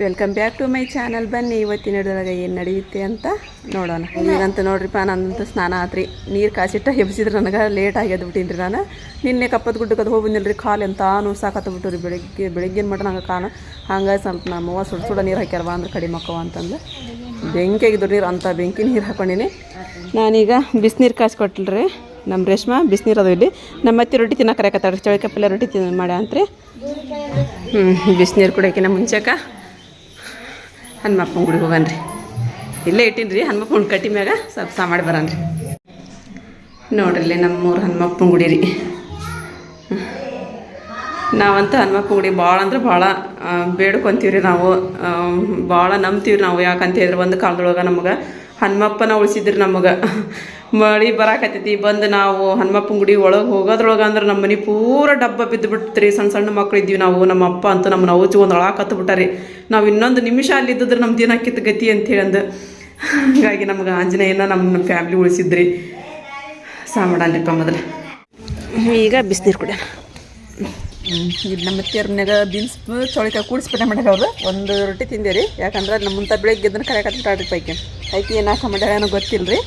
Welcome back to my channel ಬನ್ನಿ, ಇವತ್ತಿನ ಹಿಡಿದಾಗ ಏನು ನಡೆಯುತ್ತೆ ಅಂತ ನೋಡೋಣ. ಈಗಂತ ನೋಡ್ರಿಪ್ಪ ನಂದಂತೂ ಸ್ನಾನ ಆತ್ರಿ. ನೀರು ಕಾಸಿಟ್ಟ ಎಬ್ಸಿದ್ರೆ ನನಗೆ ಲೇಟ್ ಆಗಿ ಬಿಟ್ಟಿನ್ರಿ ನಾನು. ನಿನ್ನೆ ಕಪ್ಪದ ಗುಡ್ಡಕ್ಕೆ ಅದು ಹೋಗಿ ರೀ ಕಾಲು ಎಂತ ಸಾಕತ್ತಬಿಟ್ಟು ರೀ ಬೆಳಗ್ಗೆ ಬೆಳಗ್ಗೆ ಮಟ್ಟ ನಂಗೆ ಕಾಲು. ಹಂಗೆ ಸ್ವಲ್ಪ ನಮ್ಮವ್ವ ಸುಡು ಸುಡ ನೀರು ಹಾಕ್ಯಾರ ಬಾ ಅಂದ್ರೆ ಕಡಿಮೆ ಅಕ್ಕವ ಅಂತಂದು. ಬೆಂಕಿ ಆಗಿದ್ರು ನೀರು ಅಂಥ ಬೆಂಕಿ ನೀರು ಹಾಕೊಂಡಿನಿ. ನಾನೀಗ ಬಿಸಿನೀರು ಕಾಸು ಕೊಟ್ಟಲ್ರಿ ನಮ್ಮ ರೇಷ್ಮಾ, ಬಿಸಿನೀರು ಅದು ಇಲ್ಲಿ. ನಮ್ಮ ಮತ್ತೆ ರೊಟ್ಟಿ ತಿನ್ನಕರೆಕತ್ತಾಳ್ರಿ ಚೌಳಿಕಾಯಿ ಪಲ್ಯ ರೊಟ್ಟಿ ತಿನ್ನ ಮಾಡ್ಯ ಅಂತ್ರಿ ಹ್ಞೂ ಬಿಸಿನೀರು ಕುಡಿಯೋಕಿನ ಮುಂಚೆಕ. ಹನುಮಪ್ಪನ ಗುಡಿಗೆ ಹೋಗನ್ರಿ. ಇಲ್ಲೇ ಇಟ್ಟಿನಿ ರೀ ಹನುಮಪ್ಪನ ಕಟ್ಟಿ ಮ್ಯಾಗ ಸ್ವಲ್ಪ ಸಾ ಮಾಡಿ ಬರನ್ರಿ ನೋಡ್ರಿ ಇಲ್ಲಿ ನಮ್ಮೂರು ಹನುಮಪ್ಪನ ಗುಡಿ ರೀ. ನಾವಂತೂ ಹನುಮಪ್ಪ ಗುಡಿ ಭಾಳ ಅಂದ್ರೆ ಭಾಳ ಬೇಡ್ಕೊಂತೀವಿ ರೀ ನಾವು. ಭಾಳ ನಂಬ್ತೀವಿ ನಾವು ಯಾಕಂತ ಹೇಳಿದ್ರೆ ಒಂದು ಕಾಲದೊಳಗೆ ನಮಗೆ. ಹನುಮಪ್ಪನ ಉಳಿಸಿದ್ರು ನಮಗೆ. ಮಳೆ ಬರಾಕತ್ತೈತಿ, ಬಂದು ನಾವು ಹನುಮಪ್ಪನ ಗುಡಿ ಒಳಗೆ ಹೋಗೋದ್ರೊಳಗೆ ಅಂದ್ರೆ ನಮ್ಮ ಮನೆ ಪೂರ ಡಬ್ಬ ಬಿದ್ದು ಬಿಡ್ತ್ರಿ ಸಣ್ಣ ಸಣ್ಣ ಮಕ್ಳು ಇದ್ದೀವಿ ನಾವು, ನಮ್ಮ ಅಪ್ಪ ಅಂತೂ ನಮ್ಮ ಔಚು ಒಂದು ಒಳಕತ್ತು ಬಿಟ್ಟಾರಿ. ನಾವು ಇನ್ನೊಂದು ನಿಮಿಷ ಅಲ್ಲಿದ್ದಿದ್ರೆ ನಮ್ಮ ದಿನ ಕಿತ್ತು ಗತಿ ಅಂತೇಳಿ ಅಂದು. ಹಾಗಾಗಿ ನಮ್ಗೆ ಆಂಜನೇಯನ ನಮ್ಮ ಫ್ಯಾಮ್ಲಿ ಉಳಿಸಿದ್ರಿ. ಸಾಮಾಡಲ್ರಿಪ್ಪ ಮೊದಲು. ಈಗ ಬಿಸಿನೀರು ಕುಡಿಯೋಣ ಇದು ನಮ್ಮ ತೆರ್ನಾಗ ಬೀನ್ಸ್ ಚೌಳಿಕಾಯಿ ಕೂಡಿಸ್ಬಿಟ್ಟೆ ಮಾಡ್ಯಾರ ಅವ್ರು. ಒಂದು ರೊಟ್ಟಿ ತಿಂದೆ ರೀ ಯಾಕಂದ್ರೆ ನಮ್ಮಂತ ಬೆಳಗ್ಗೆ ಇದನ್ನ ಕರೆಯಕತ್ತಾಡ್ರಿ ಪೈಕಿ. ಐಕಿ ಏನು ಹಾಕ ಮಾಡ್ಯಾರ ಏನೋ ಗೊತ್ತಿಲ್ಲ ರೀ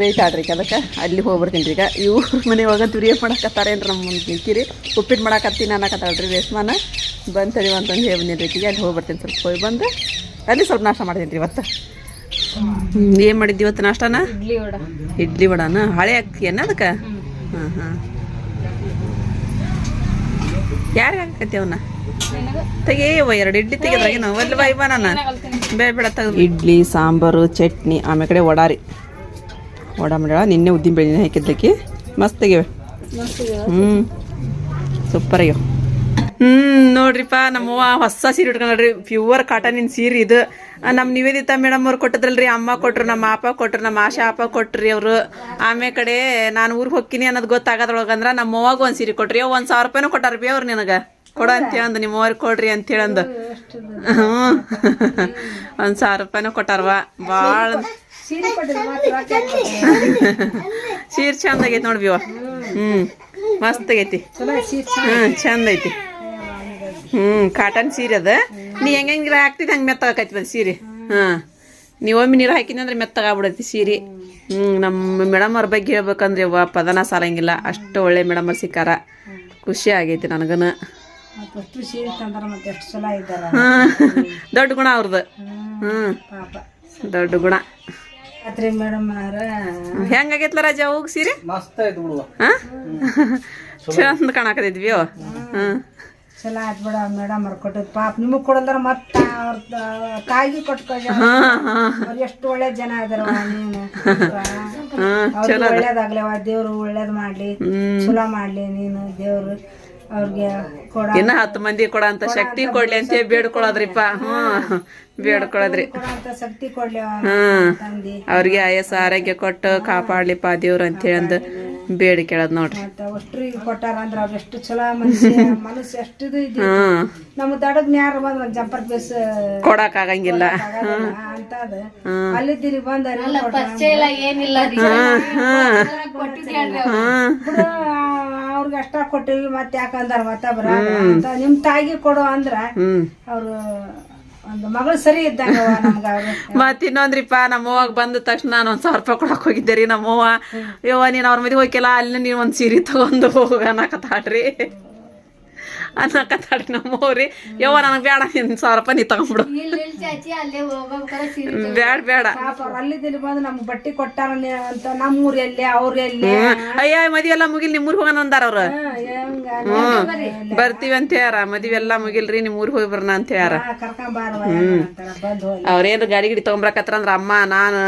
ಬೇಟ್ ಆಡ್ರಿ ಅದಕ್ಕೆ. ಅಲ್ಲಿ ಹೋಗ್ಬರ್ತೀನಿ ರೀ ಈಗ. ಇವ್ರ ಮನೆ ಒಳಗೆ ದುರಿಯ ಮಾಡಕತ್ತಾರೆ ಏನ್ರಿ ನಮ್ಮ ಮುಂದೆ ನಿಂತಿರಿ ಉಪ್ಪಿಟ್ಟು ಮಾಡಕತ್ತೀನಿ ಅನ್ನಕತ್ತಾಳ್ರಿ ರೇಷ್ಮಾನ. ಬಂದು ತಡಿವ ಅಂತಂದು ಹೇಳಿ ಬಂದಿರಿ ಅಲ್ಲಿ ಹೋಗ್ಬರ್ತೀನಿ ಸ್ವಲ್ಪ ಹೋಗಿ ಬಂದು. ಅಲ್ಲಿ ಸ್ವಲ್ಪ ನಾಷ್ಟ ಮಾಡ್ತೀನಿ ರೀ ಇವತ್ತು ಏನು ಮಾಡಿದ್ದು ಇವತ್ತು ನಾಷ್ಟನ? ಇಡ್ಲಿ ವಡ. ಇಡ್ಲಿ ವಡನ? ಹಳೆ ಅಕ್ಕಿ ಏನು ಅದಕ್ಕೆ? ಹಾಂ ಹಾಂ ಯಾರಿಗೆ ಹಾಕತಿ ಅವನ್ನ ತೆಗೇವ ಎರಡು ಇಡ್ಲಿ ತೆಗೆದ್ರಾಗ ಒಲ್ಲಿ ಬಾಯಿ ನಾನು ಬೇಡ ಬೇಡ, ತೆಗೆದು ಇಡ್ಲಿ, ಸಾಂಬಾರು, ಚಟ್ನಿ ಆಮೇಲೆ ಕಡೆ ವಡಾ ಒಡ ಮಾಡ್ಯಾಳ, ನಿನ್ನೆ ಉದ್ದಿನ ಬೆಳಿನ ಹಾಕಿದ್ಲಕ್ಕಿ ಮಸ್ತ್ ತೆಗಿವೆ ಹ್ಞೂ ಸೂಪರ್ ಆಗ್ಯಾವ. ಹ್ಞೂ ನೋಡ್ರಿಪ್ಪ ನಮ್ಮವ್ವ ಹೊಸ ಸೀರೆ ಉಟ್ಕೊಂಡ್ರಿ ಪ್ಯೂರ್ ಕಾಟನಿನ ಸೀರೆ ಇದು. ನಮ್ಮ ನಿವೇದಿತಾ ಮೇಡಮ್ ಅವ್ರು ಕೊಟ್ಟದ್ರಲ್ರಿ, ಅಮ್ಮ ಕೊಟ್ರು, ನಮ್ಮ ಅಪ್ಪ ಕೊಟ್ರು, ನಮ್ಮ ಆಶಾ ಅಪ್ಪ ಕೊಟ್ರಿ ಅವರು. ಆಮೇಲೆ ಕಡೆ ನಾನು ಊರಿಗೆ ಹೋಗ್ತೀನಿ ಅನ್ನೋದು ಗೊತ್ತಾಗೋದ್ರೊಳಗೆ ಅಂದ್ರೆ ನಮ್ಮ ಅವ್ವಾಗ ಒಂದು ಸೀರೆ ಕೊಟ್ರಿ. ಒಂದು ಸಾವಿರ ರೂಪಾಯಿನೂ ಕೊಟ್ಟಾರ ಬಿ ಅವ್ರು ನಿನಗೆ. ಕೊಡ ಅಂತ ಅಂದು ನಿಮ್ಮ ಅವ್ರಿಗೆ ಕೊಡ್ರಿ ಅಂತ ಹೇಳಂದು ಹ್ಞೂ ಒಂದು ಸಾವಿರ ರೂಪಾಯಿನೂ ಕೊಟ್ಟಾರವ ಭಾಳ ಸೀರೆ ಚಂದ ಆಗೈತಿ ನೋಡ್ಬಿವ ಹ್ಞೂ ಮಸ್ತ್ ಆಗೈತಿ. ಹ್ಞೂ ಚಂದ ಐತಿ. ಹ್ಞೂ ಕಾಟನ್ ಸೀರೆ ಅದ. ನೀ ಹೆಂಗ ಹೆಂಗೆ ಹಾಕ್ತಿದ್ ಹಂಗೆ ಮೆತ್ತಗಾಕೈತಿ ಅದು ಸೀರೆ. ಹಾ. ನೀವು ಒಮ್ಮೆ ನೀರು ಹಾಕಿನಿ ಅಂದ್ರೆ ಮೆತ್ತಗಾಗ್ಬಿಡೈತಿ ಸೀರೆ. ಹ್ಮ್ ನಮ್ಮ ಮೇಡಮ್ ಅವ್ರ ಬಗ್ಗೆ ಹೇಳ್ಬೇಕಂದ್ರೆ ಅವ್ವ ಪದನ ಸಾಲಂಗಿಲ್ಲ. ಅಷ್ಟು ಒಳ್ಳೆ ಮೇಡಮ್ ಅವ್ರು ಸಿಕ್ಕಾರ. ಖುಷಿ ಆಗೈತಿ ನನಗನ. ದೊಡ್ಡ ಗುಣ ಅವ್ರದ್ದು ಹ್ಮ್ ಪಾಪ. ದೊಡ್ಡ ಗುಣ. ಹೆಂಗಾಗೈತ್ಲ ರಾಜ ಹೋಗಿ ಸೀರೆ? ಚಂದ ಕಾಣಕತ್ತಿದ್ವಿ ಹ್ಞೂ ಚಲೋ ಆಯ್ತು ಬಿಡ ಮೇಡಮ್ ಅವ್ರು ಕೊಟ್ಟಿದ್ದು ಪಾಪ. ನಿಮಗೆ ಕೊಡಲ್ದಾರ ಮತ್ತೆ ಅವ್ರ ಹಾಂ ಹಾಂ. ಎಷ್ಟು ಒಳ್ಳೆ ಜನ ಇದಾರ ನೀನು ಒಳ್ಳೇದಾಗ್ಲವ ದೇವ್ರು ಒಳ್ಳೇದ್ ಮಾಡ್ಲಿ. ಚಲೋ ಮಾಡ್ಲಿ ನೀನು ದೇವ್ರು. ಅವ್ರಿಗೆ ಇನ್ನ ಹತ್ತು ಮಂದಿ ಕೊಡ ಅಂತ ಶಕ್ತಿ ಕೊಡ್ಲಿ ಅಂತ ಹೇಳಿ ಬೇಡ್ಕೊಳ್ಳೋದ್ರಿಪ್ಪ ಹ್ಮ್ ಕೊಡಂತ ಕೊಡ್ಲಿ ಹ್ಮ್. ಅವ್ರಿಗೆ ಆಯಸ್ ಆರೋಗ್ಯ ಕೊಟ್ಟು ಕಾಪಾಡ್ಲಿಪ್ಪ ದೇವ್ರು ಅಂತ ಹೇಳಿ ಅಂದು ಬೇಡಿ ಕೇಳದ್ ನೋಡ್ರಿ. ಮತ್ತ ಅಷ್ಟ್ರಿಗೆ ಕೊಟ್ಟಾರ ಅಂದ್ರ ಅವ್ರು ಎಷ್ಟು ಚಲೋ ಮನುಷ್ಯ ಮನಸ್ಸು ಎಷ್ಟು ಇದು. ನಮ್ಮ ದಡಗ್ ನ್ಯಾರ ಬಂದ್ ಒಂದ್ ಜಂಪರ್ ಬೇಸ್ ಕೊಡಕ್ ಆಗಂಗಿಲ್ಲ. ಅಂತದ ಅಲ್ಲಿದ್ದೀರಿ ಬಂದ ಬಿಡು ಅವ್ರಿಗೆ ಅಷ್ಟ ಕೊಟ್ಟಿವಿ ಮತ್ತೆ ಯಾಕಂದಾರ ಮತ್ತ ಅಂತ. ನಿಮ್ ತಾಯಿಗೆ ಕೊಡು ಅಂದ್ರ ಅವ್ರು ಮಗಳು ಸರಿ ಇದ್ದಾಗ ಮತ್ ಇನ್ನೊಂದ್ರಿಪ್ಪ ನಮ್ಮ ಅವ್ವಾಗ ಬಂದ ತಕ್ಷಣ ನಾನು ಒಂದ್ ಸಾವಿರ ರೂಪಾಯಿ ಕೊಡಕ್ ಹೋಗಿದ್ದೆ ರೀ ನಮ್ಮವ್ವ. ಯವ್ವ ನೀನ್ ಅವ್ರ ಮದ್ವೆ ಹೋಗಿಲ್ಲ ಅಲ್ಲಿ ನೀನ್ ಒಂದ್ ಸೀರೆ ತಗೊಂಡು ಹೋಗ ಅನ್ನಕತ್ತಾಡ್ರಿ ನಮ್ಮವ್ರಿ ಯವ್ವ ನನಗೆ ಬೇಡ ನಿನ್ ಸಾವಿರ ರೂಪಾಯಿ ನೀ ತಗೊಂಡ್ಬಿಡು. ಬೇಡ ಬೇಡ. ಅಲ್ಲಿದ್ದಲ್ಲಿ ಬಂದು ನಮ್ಗ್ ಬಟ್ಟಿ ಕೊಟ್ಟಾರ ಅಂತ ನಮ್ಮ ಊರಲ್ಲಿ ಅವ್ರ ಎಲ್ಲಿ ಅಯ್ಯ ಮದ್ವೆ ಎಲ್ಲ ಮುಗಿಲ್ ನಿಮ್ಮ ಊರಿಗೆ ಹೋಗೋಣ ಅಂದಾರ ಅವ್ರ. ಹ್ಞೂ ಹ್ಮ್. ಬರ್ತೀವಿ ಅಂತ ಹೇಳ್ಯಾರ. ಮದ್ವೆ ಎಲ್ಲ ಮುಗಿಲ್ರಿ ನಿಮ್ ಊರಿಗೆ ಹೋಗಿ ಬರೋಣ ಅಂತ ಹೇಳ್ಯಾರ. ಹೋಗಿ. ಅವ್ರೇನು ಗಾಡಿ ಗಿಡಿ ತಗೊಂಬರಕತ್ತಾರ ಅಂದ್ರ ಅಮ್ಮ ನಾನು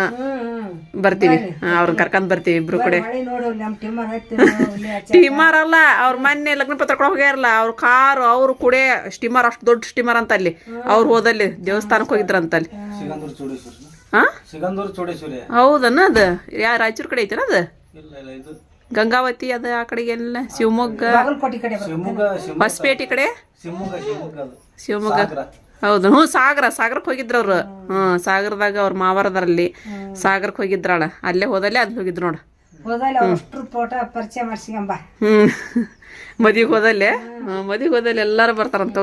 ಬರ್ತೀವಿ. ಅವ್ರನ್ನ ಕರ್ಕೊಂಡ್ ಬರ್ತೀವಿ ಇಬ್ರು ಕಡೆ. ಸ್ಟೀಮರ್ ಅಲ್ಲ ಅವ್ರ ಮೊನ್ನೆ ಲಗ್ನ ಪತ್ರ ಕೊಡ ಹೋಗ್ಯಾರಲ್ಲ ಅವ್ರ ಕಾರು ಅವ್ರು ಕೂಡ ಸ್ಟೀಮರ್ ಅಷ್ಟು ದೊಡ್ಡ ಸ್ಟೀಮರ್ ಅಂತ ಅಲ್ಲಿ. ಅವ್ರು ಹೋದಲ್ಲಿ ದೇವಸ್ಥಾನಕ್ಕೆ ಹೋಗಿದ್ರಂತ ಅಲ್ಲಿ. ಸಿಗಂದೂರು ಚೂಡೇಶ್ವರಿ ಹಾ? ಹೌದನ್ನ ಅದು? ಯಾ ರಾಯಚೂರ್ ಕಡೆ ಐತನ ಅದು? ಇಲ್ಲ ಇಲ್ಲ ಇದು ಗಂಗಾವತಿ ಅದು ಆ ಕಡೆಗೆಲ್ಲ ಶಿವಮೊಗ್ಗ? ಬಾಗಲಕೋಟೆ ಕಡೆ ಬರ್ತದೆ. ಶಿವಮೊಗ್ಗ ಶಿವಮೊಗ್ಗ. ಹೊಸಪೇಟೆ ಕಡೆ? ಶಿವಮೊಗ್ಗ ಹೌದು. ಹ್ಞೂ ಸಾಗರ ಸಾಗರಕ್ಕೆ ಹೋಗಿದ್ರು ಅವ್ರು. ಹ್ಞೂ ಸಾಗರದಾಗ ಅವ್ರ ಮಾವರದರಲ್ಲಿ ಸಾಗರಕ್ಕೆ ಹೋಗಿದ್ರಾಳ. ಅಲ್ಲೇ ಹೋದಲ್ಲೇ ಅಲ್ಲಿ ಹೋಗಿದ್ರು ನೋಡು. ಹೋದಲ್ಲಿ ಅಷ್ಟು ಫೋಟೋ ಪರಿಚಯ ಮಾಡ್ಸಿಕೊಂಬ ಹ್ಞೂ ಮದಿಗೆ ಹೋದಲ್ಲಿ? ಮದ್ವಿಗ್ ಹೋದಲ್ಲಿ ಎಲ್ಲರೂ ಬರ್ತಾರಂತ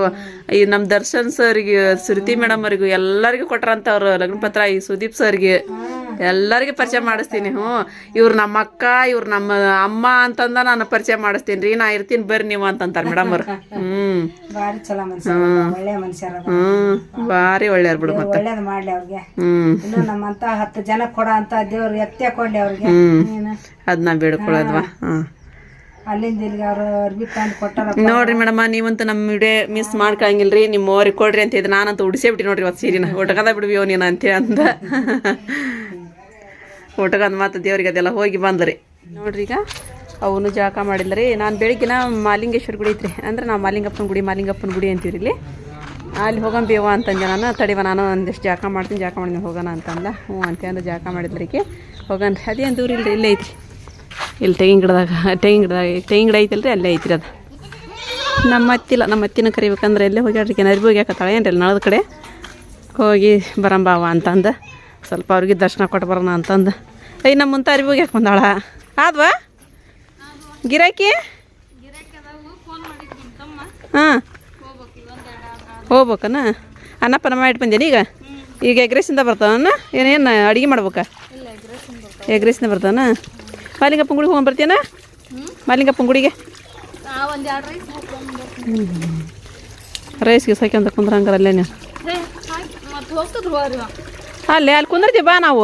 ಈ ನಮ್ಮ ದರ್ಶನ್ ಸರ್ಗೆ ಶ್ರುತಿ ಮೇಡಮ್ ಅವ್ರಿಗೂ ಎಲ್ಲರಿಗೂ ಕೊಟ್ರಂತ ಅವ್ರು ಲಗ್ನ ಪತ್ರ ಈ ಸುದೀಪ್ ಸರ್ಗೆ. ಎಲ್ಲರಿಗೆ ಪರಿಚಯ ಮಾಡಿಸ್ತೀನಿ ಹ್ಞೂ. ಇವ್ರು ನಮ್ಮ ಅಕ್ಕ ಇವ್ರು ನಮ್ಮ ಅಮ್ಮ ಅಂತಂದ ನಾನು ಪರಿಚಯ ಮಾಡಿಸ್ತೀನಿ ರೀ ನಾ ಇರ್ತೀನಿ ಬರ್ರಿ ನೀವು ಅಂತಂತಾರೆ ಮೇಡಮ್ ಅವ್ರು. ಹ್ಞೂ ಹ್ಮ್. ಹ್ಞೂ ಭಾರಿ ಒಳ್ಳೆಯವ್ರು ಬಿಡು ಮತ್ತೆ. ಇನ್ನು ನಮ್ಮಂತ ಹತ್ತು ಜನ ಕೊಡ ಅಂತ ದೇವ್ರು ಎತ್ತೆ ಕೊಡ್ಲಿ ಅವ್ರಿಗೆ. ನೀನು ಅದನ್ನ ಬೇಡ್ಕೊಳ್ಳೋದ್ವಾ ಹಾಂ. ನೋಡ್ರಿ ಮೇಡಮ್ಮ ನೀವಂತೂ ನಮ್ಮ ವಿಡಿಯೋ ಮಿಸ್ ಮಾಡ್ಕಂಗಿಲ್ರಿ, ನಿಮ್ಮ ಅವ್ರಿಗೆ ಕೊಡ್ರಿ ಅಂತ ಇದ್ದು ನಾನಂತೂ ಉಡಿಸೇ ಬಿಟ್ಟು ನೋಡ್ರಿ ಇವತ್ತು ಸೀರಿನ. ಒಟಗದ ಬಿಡ್ಬಿಯೋ ನೀನು ಅಂತ ಅಂದ. ಒಟಗಂದ ಮಾತು ದೇವ್ರಿಗೆ ಅದೆಲ್ಲ ಹೋಗಿ ಬಂದ್ರಿ. ನೋಡ್ರಿ ಈಗ ಅವನು ಜಳಕ ಮಾಡಿದ್ರಿ ನಾನು ಬೆಳಿಗ್ಗೆನ ಮಾಲಿಂಗೇಶ್ವರ ಗುಡಿ ಐತ್ರಿ. ಅಂದ್ರೆ ನಾವು ಮಾಲಿಂಗಪ್ಪನ ಗುಡಿ ಮಾಲಿಂಗಪ್ಪನ ಗುಡಿ ಅಂತೀವಿ ಇಲ್ಲಿ. ಅಲ್ಲಿ ಹೋಗಂ ಬೇವ ಅಂತಂದೆ ನಾನು. ತಡಿವ, ನಾನು ಒಂದಿಷ್ಟು ಜಳಕ ಮಾಡ್ತೀನಿ ಜಳಕ ಮಾಡ್ತೀನಿ ಹೋಗೋಣ ಅಂತಂದ. ಹ್ಞೂ ಅಂತಂದು ಜಳಕ ಮಾಡಿದ್ರಿಗೆ ಹೋಗೋಣ ಅದೇನು ದೂರ ಇಲ್ರಿ ಇಲ್ಲೇ ಐತ್ರಿ. ಇಲ್ಲಿ ತೆಂಗಿನ ಗಿಡದಾಗ ತೆಂಗಿನ ಗಿಡದಾಗ, ತೆಂಗಿನ ಗಿಡ ಐತಲ್ರಿ, ಅಲ್ಲೇ ಐತ್ರಿ ಅದು. ನಮ್ಮ ಅತ್ತಿಲ್ಲ, ನಮ್ಮ ಅತ್ತಿನ ಕರಿಬೇಕಂದ್ರೆ ಎಲ್ಲೇ ಹೋಗ್ಯಾಡ್ರಿ ಅರ್ಬಿ ಹೋಗ್ಯಾಕತ್ತಾಳೆ ಏನ್ರಿ ನಳದ ಕಡೆ? ಹೋಗಿ ಬರಂಬಾವ ಅಂತಂದು. ಸ್ವಲ್ಪ ಅವ್ರಿಗೆ ದರ್ಶನ ಕೊಟ್ಟು ಬರೋಣ ಅಂತಂದು. ಐ ನಮ್ಮ ಮುಂತ ಅರಿವಿ ಹೋಗ್ಯಾಕೆ ಬಂದಾಳ. ಆದ್ವಾ? ಗಿರಾಕಿ? ಹಾಂ. ಹೋಗ್ಬೇಕನ? ಅನ್ನಪ್ಪನ ಮಾಡಿ ಬಂದೇನಿ ಈಗ? ಈಗ ಎಗ್ರೆಸಿಂದ ಬರ್ತಾವನ ಏನೇನು ಅಡುಗೆ ಮಾಡ್ಬೇಕಾ? ಎಗ್ರೆಸಿಂದ ಬರ್ತಾವನ ಮಾಲಿಂಗಪ್ಪನ ಗುಡಿಗೆ ಹೋಗಿ ಬರ್ತೀಯನ ಮಾಲಿಂಗಪ್ಪನ ಗುಡಿಗೆ ರೈಸ್ಗೆ ಸಾಕಿ ಅಂತ ಅಲ್ಲೇ ನೀವು. ಅಲ್ಲೇ, ಅಲ್ಲಿ ಕುಂದ್ರತಿ ಬಾ ನಾವು.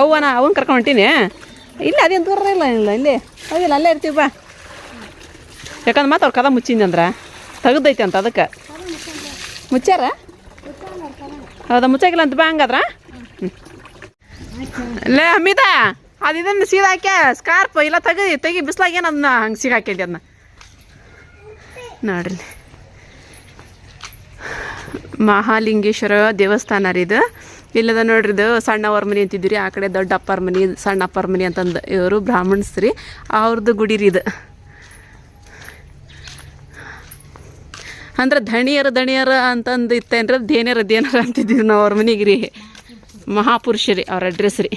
ಅವ್ವನ, ಅವನ್ ಕರ್ಕೊಂಡು ಹೊಂಟೀನಿ. ಇಲ್ಲ, ಅದೇನು ದೂರ ಇಲ್ಲ ಇಲ್ಲ, ಇಲ್ಲಿ. ಹೌದಿಲ್ಲ ಅಲ್ಲೇ ಇರ್ತೀವಿ, ಬಾ. ಯಾಕಂದ್ರೆ ಮತ್ತೆ ಅವ್ರ ಕದ ಮುಚ್ಚಿಂದ ಅಂದ್ರೆ ತೆಗ್ದೈತೆ ಅಂತ ಅದಕ್ಕೆ. ಮುಚ್ಚಾರ ಹೌದಾ ಮುಚ್ಚಾಗಿಲ್ಲ ಅಂತ ಬಾ ಹಂಗಾದ್ರ? ಲೇ, ಅಮಿತಾ. ಅದು ಇದನ್ನು ಸೀದಾ ಹಾಕ್ಯ? ಸ್ಕಾರ್ಪ್, ಇಲ್ಲ ತೆಗಿ ತೆಗಿ, ಬಿಸ್ಲಾಗ ಏನು ಅದನ್ನ ಹಂಗೆ ಸಿಗಾಕಿದ್ದೆ ಅದನ್ನ ನೋಡ್ರಿ. ಮಹಾಲಿಂಗೇಶ್ವರ ದೇವಸ್ಥಾನ ರೀ ಇದು. ಇಲ್ಲದ ನೋಡ್ರಿ ಇದು ಸಣ್ಣವ್ರ ಮನೆ ಅಂತಿದ್ದೀರಿ, ಆ ಕಡೆ ದೊಡ್ಡ ಅಪ್ಪರ ಮನೆ, ಸಣ್ಣ ಅಪ್ಪರ ಮನೆ ಅಂತಂದು ಇವರು ಬ್ರಾಹ್ಮಣ್ಸ್ ರೀ. ಅವ್ರದ್ದು ಗುಡಿ ರೀ ಇದು. ಅಂದ್ರೆ ಧಣಿಯರ ದಣಿಯರ ಅಂತಂದು ಇತ್ತೇನ್ರ ದೇನರ ದೇನರ ಅಂತಿದ್ದೀವಿ ನಾವು ಅವ್ರ ಮನೆಗೆ ರೀ. ಮಹಾಪುರುಷರಿ ಅವ್ರ ಅಡ್ರೆಸ್ ರೀ.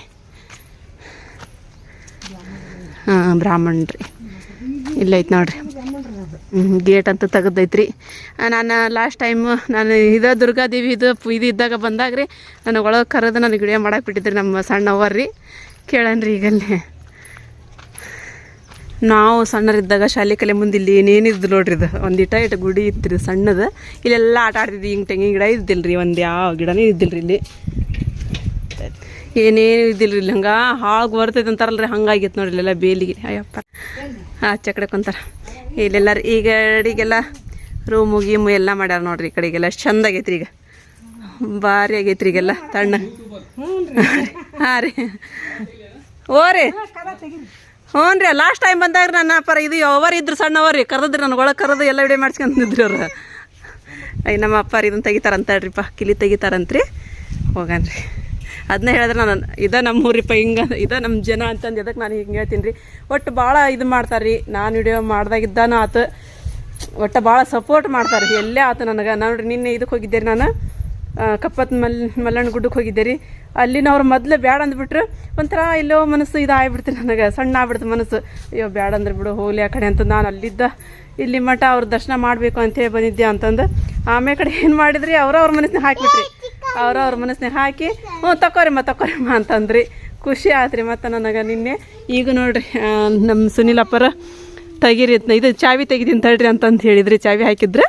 ಹಾಂ, ಬ್ರಾಹ್ಮಣ್ರಿ. ಇಲ್ಲ ಐತೆ ನೋಡ್ರಿ ಗೇಟ್ ಅಂತ ತೆಗ್ದೈತ್ರಿ. ನಾನು ಲಾಸ್ಟ್ ಟೈಮ್ ನಾನು ಇದು ದುರ್ಗಾದೇವಿ ಇದು ಇದು ಇದ್ದಾಗ ಬಂದಾಗ ರೀ ನನಗೆ ಒಳಗೆ ಕರೆದು ನನಗೆ ವಿಡಿಯೋ ಮಾಡಕ್ಕೆ ಬಿಟ್ಟಿದ್ರಿ ನಮ್ಮ ಸಣ್ಣವ್ರು ಕೇಳನ್ರಿ ಈಗಲ್ಲಿ. ನಾವು ಸಣ್ಣರಿದ್ದಾಗ ಶಾಲೆ ಕಲೆ ಮುಂದೆ ಇಲ್ಲಿ ಏನೇನಿದ್ದು ನೋಡ್ರಿ ಇದು. ಒಂದು ಇಟ ಗುಡಿ ಇತ್ತು ಸಣ್ಣದು. ಇಲ್ಲೆಲ್ಲ ಆಟ ಆಡ್ತಿದ್ವಿ, ಹಿಂಗೆ ತೆಂಗಿನ ಗಿಡ ಇದ್ದಿಲ್ಲ ರೀ ಒಂದು ಯಾವ ಗಿಡನೇ ಇದ್ದಿಲ್ಲ ರೀ ಇಲ್ಲಿ. ಏನೇನು ಇದಿಲ್ರಿ ಇಲ್ಲಿ ಹಂಗೆ? ಹಾಳು ಬರ್ತೈತೆ ಅಂತಾರಲ್ರಿ ಹಂಗಾಗಿತ್ತು ನೋಡ್ರಿ ಇಲ್ಲೆಲ್ಲ ಬೇಲಿಗೆ. ಅಯ್ಯಪ್ಪ. ಆಚೆ ಕಡೆ ಕುಂತಾರ. ಇಲ್ಲೆಲ್ಲ ಈಗ ಅಡಿಗೆಲ್ಲ ರೂಮು ಗೀಮು ಎಲ್ಲ ಮಾಡ್ಯಾರ ನೋಡ್ರಿ ಈ ಕಡೆಗೆಲ್ಲ ಚಂದ ಆಗೈತ್ರಿ ಈಗ. ಭಾರಿ ಆಗೈತ್ರಿ ಈಗೆಲ್ಲ ತಣ್ಣ. ಹಾಂ ರೀ. ಓ ರೀ. ಹ್ಞೂ ರೀ ಲಾಸ್ಟ್ ಟೈಮ್ ಬಂದಾಗ ನನ್ನ ಪರ ಇದು ಯಾವರ್ ಇದ್ರು ಸಣ್ಣವ್ರಿ ಕರೆದ್ರಿ ನನಗೆ ಒಳಗೆ ಕರೆದು ಎಲ್ಲ ವಿಡಿಯೋ ಮಾಡ್ಸ್ಕೊಂತಿದ್ರು ಅವ್ರು. ಅಯ್ಯ, ನಮ್ಮ ಅಪ್ಪಾರ ಇದನ್ನು ತೆಗಿತಾರಂತ ಹೇಳ್ರಿಪ್ಪ. ಕಿಲಿ ತೆಗಿತಾರಂತ್ರಿ. ಹೋಗನ್ರಿ. ಅದನ್ನ ಹೇಳಿದ್ರೆ ನಾನು ಇದ ನಮ್ಮ ಊರಿಪ್ಪ ಹಿಂಗೆ ಇದ ನಮ್ಮ ಜನ ಅಂತಂದು ಎದಕ್ಕೆ ನಾನು ಹಿಂಗೆ ಹೇಳ್ತೀನಿ ರೀ ಒಟ್ಟು ಭಾಳ ಇದು ಮಾಡ್ತಾರೆ ರೀ ನಾನು ವಿಡಿಯೋ ಮಾಡ್ದಾಗಿದ್ದಾನ ಆತು. ಒಟ್ಟು ಭಾಳ ಸಪೋರ್ಟ್ ಮಾಡ್ತಾರೆ ರೀ ಎಲ್ಲೇ ಆತು ನನಗೆ. ನೋಡ್ರಿ ನಿನ್ನೆ ಇದಕ್ಕೆ ಹೋಗಿದ್ದೆ ರೀ ನಾನು. ಕಪ್ಪತ್ ಮಲ್, ಮಲ್ಲಣ್ಣ ಗುಡ್ಡಕ್ಕೆ ಹೋಗಿದ್ದೆ ರೀ. ಅಲ್ಲಿನವ್ರು ಮೊದಲು ಬ್ಯಾಡ ಅಂದ್ಬಿಟ್ರು. ಒಂಥರ ಎಲ್ಲೋ ಮನಸ್ಸು ಇದು ಆಗ್ಬಿಡ್ತು ನನಗೆ. ಸಣ್ಣ ಆಗ್ಬಿಡ್ತು ಮನಸ್ಸು. ಅಯ್ಯೋ, ಬ್ಯಾಡ ಅಂದ್ರೆ ಬಿಡು, ಹೋಗ್ಲಿ ಆ ಕಡೆ ಅಂತ ನಾನು ಅಲ್ಲಿದ್ದ. ಇಲ್ಲಿ ಮಠ ಅವ್ರ ದರ್ಶನ ಮಾಡಬೇಕು ಅಂತೇಳಿ ಬಂದಿದ್ದೆ ಅಂತಂದು. ಆಮೇಲೆ ಕಡೆ ಏನು ಮಾಡಿದ್ರಿ? ಅವ್ರ ಅವ್ರ ಮನಸ್ಸಿನ ಹಾಕಿಬಿಟ್ರಿ. ಅವ್ರ ಅವ್ರ ಮನಸ್ಸಿನ ಹಾಕಿ, ಹ್ಞೂ ತಕೋರಿಮ್ಮ ತಕೋರಿಮ್ಮ ಅಂತಂದ್ರಿ. ಖುಷಿ ಆತ್ರಿ ಮತ್ತು ನನಗೆ ನಿನ್ನೆ. ಈಗ ನೋಡ್ರಿ ನಮ್ಮ ಸುನಿಲಪ್ಪರ ತೆಗೀರಿ ಇದು ಚಾವಿ ತೆಗಿದೀನಿ ತಡ್ರಿ ಅಂತಂದು ಹೇಳಿದ್ರಿ, ಚಾವಿ ಹಾಕಿದ್ರೆ.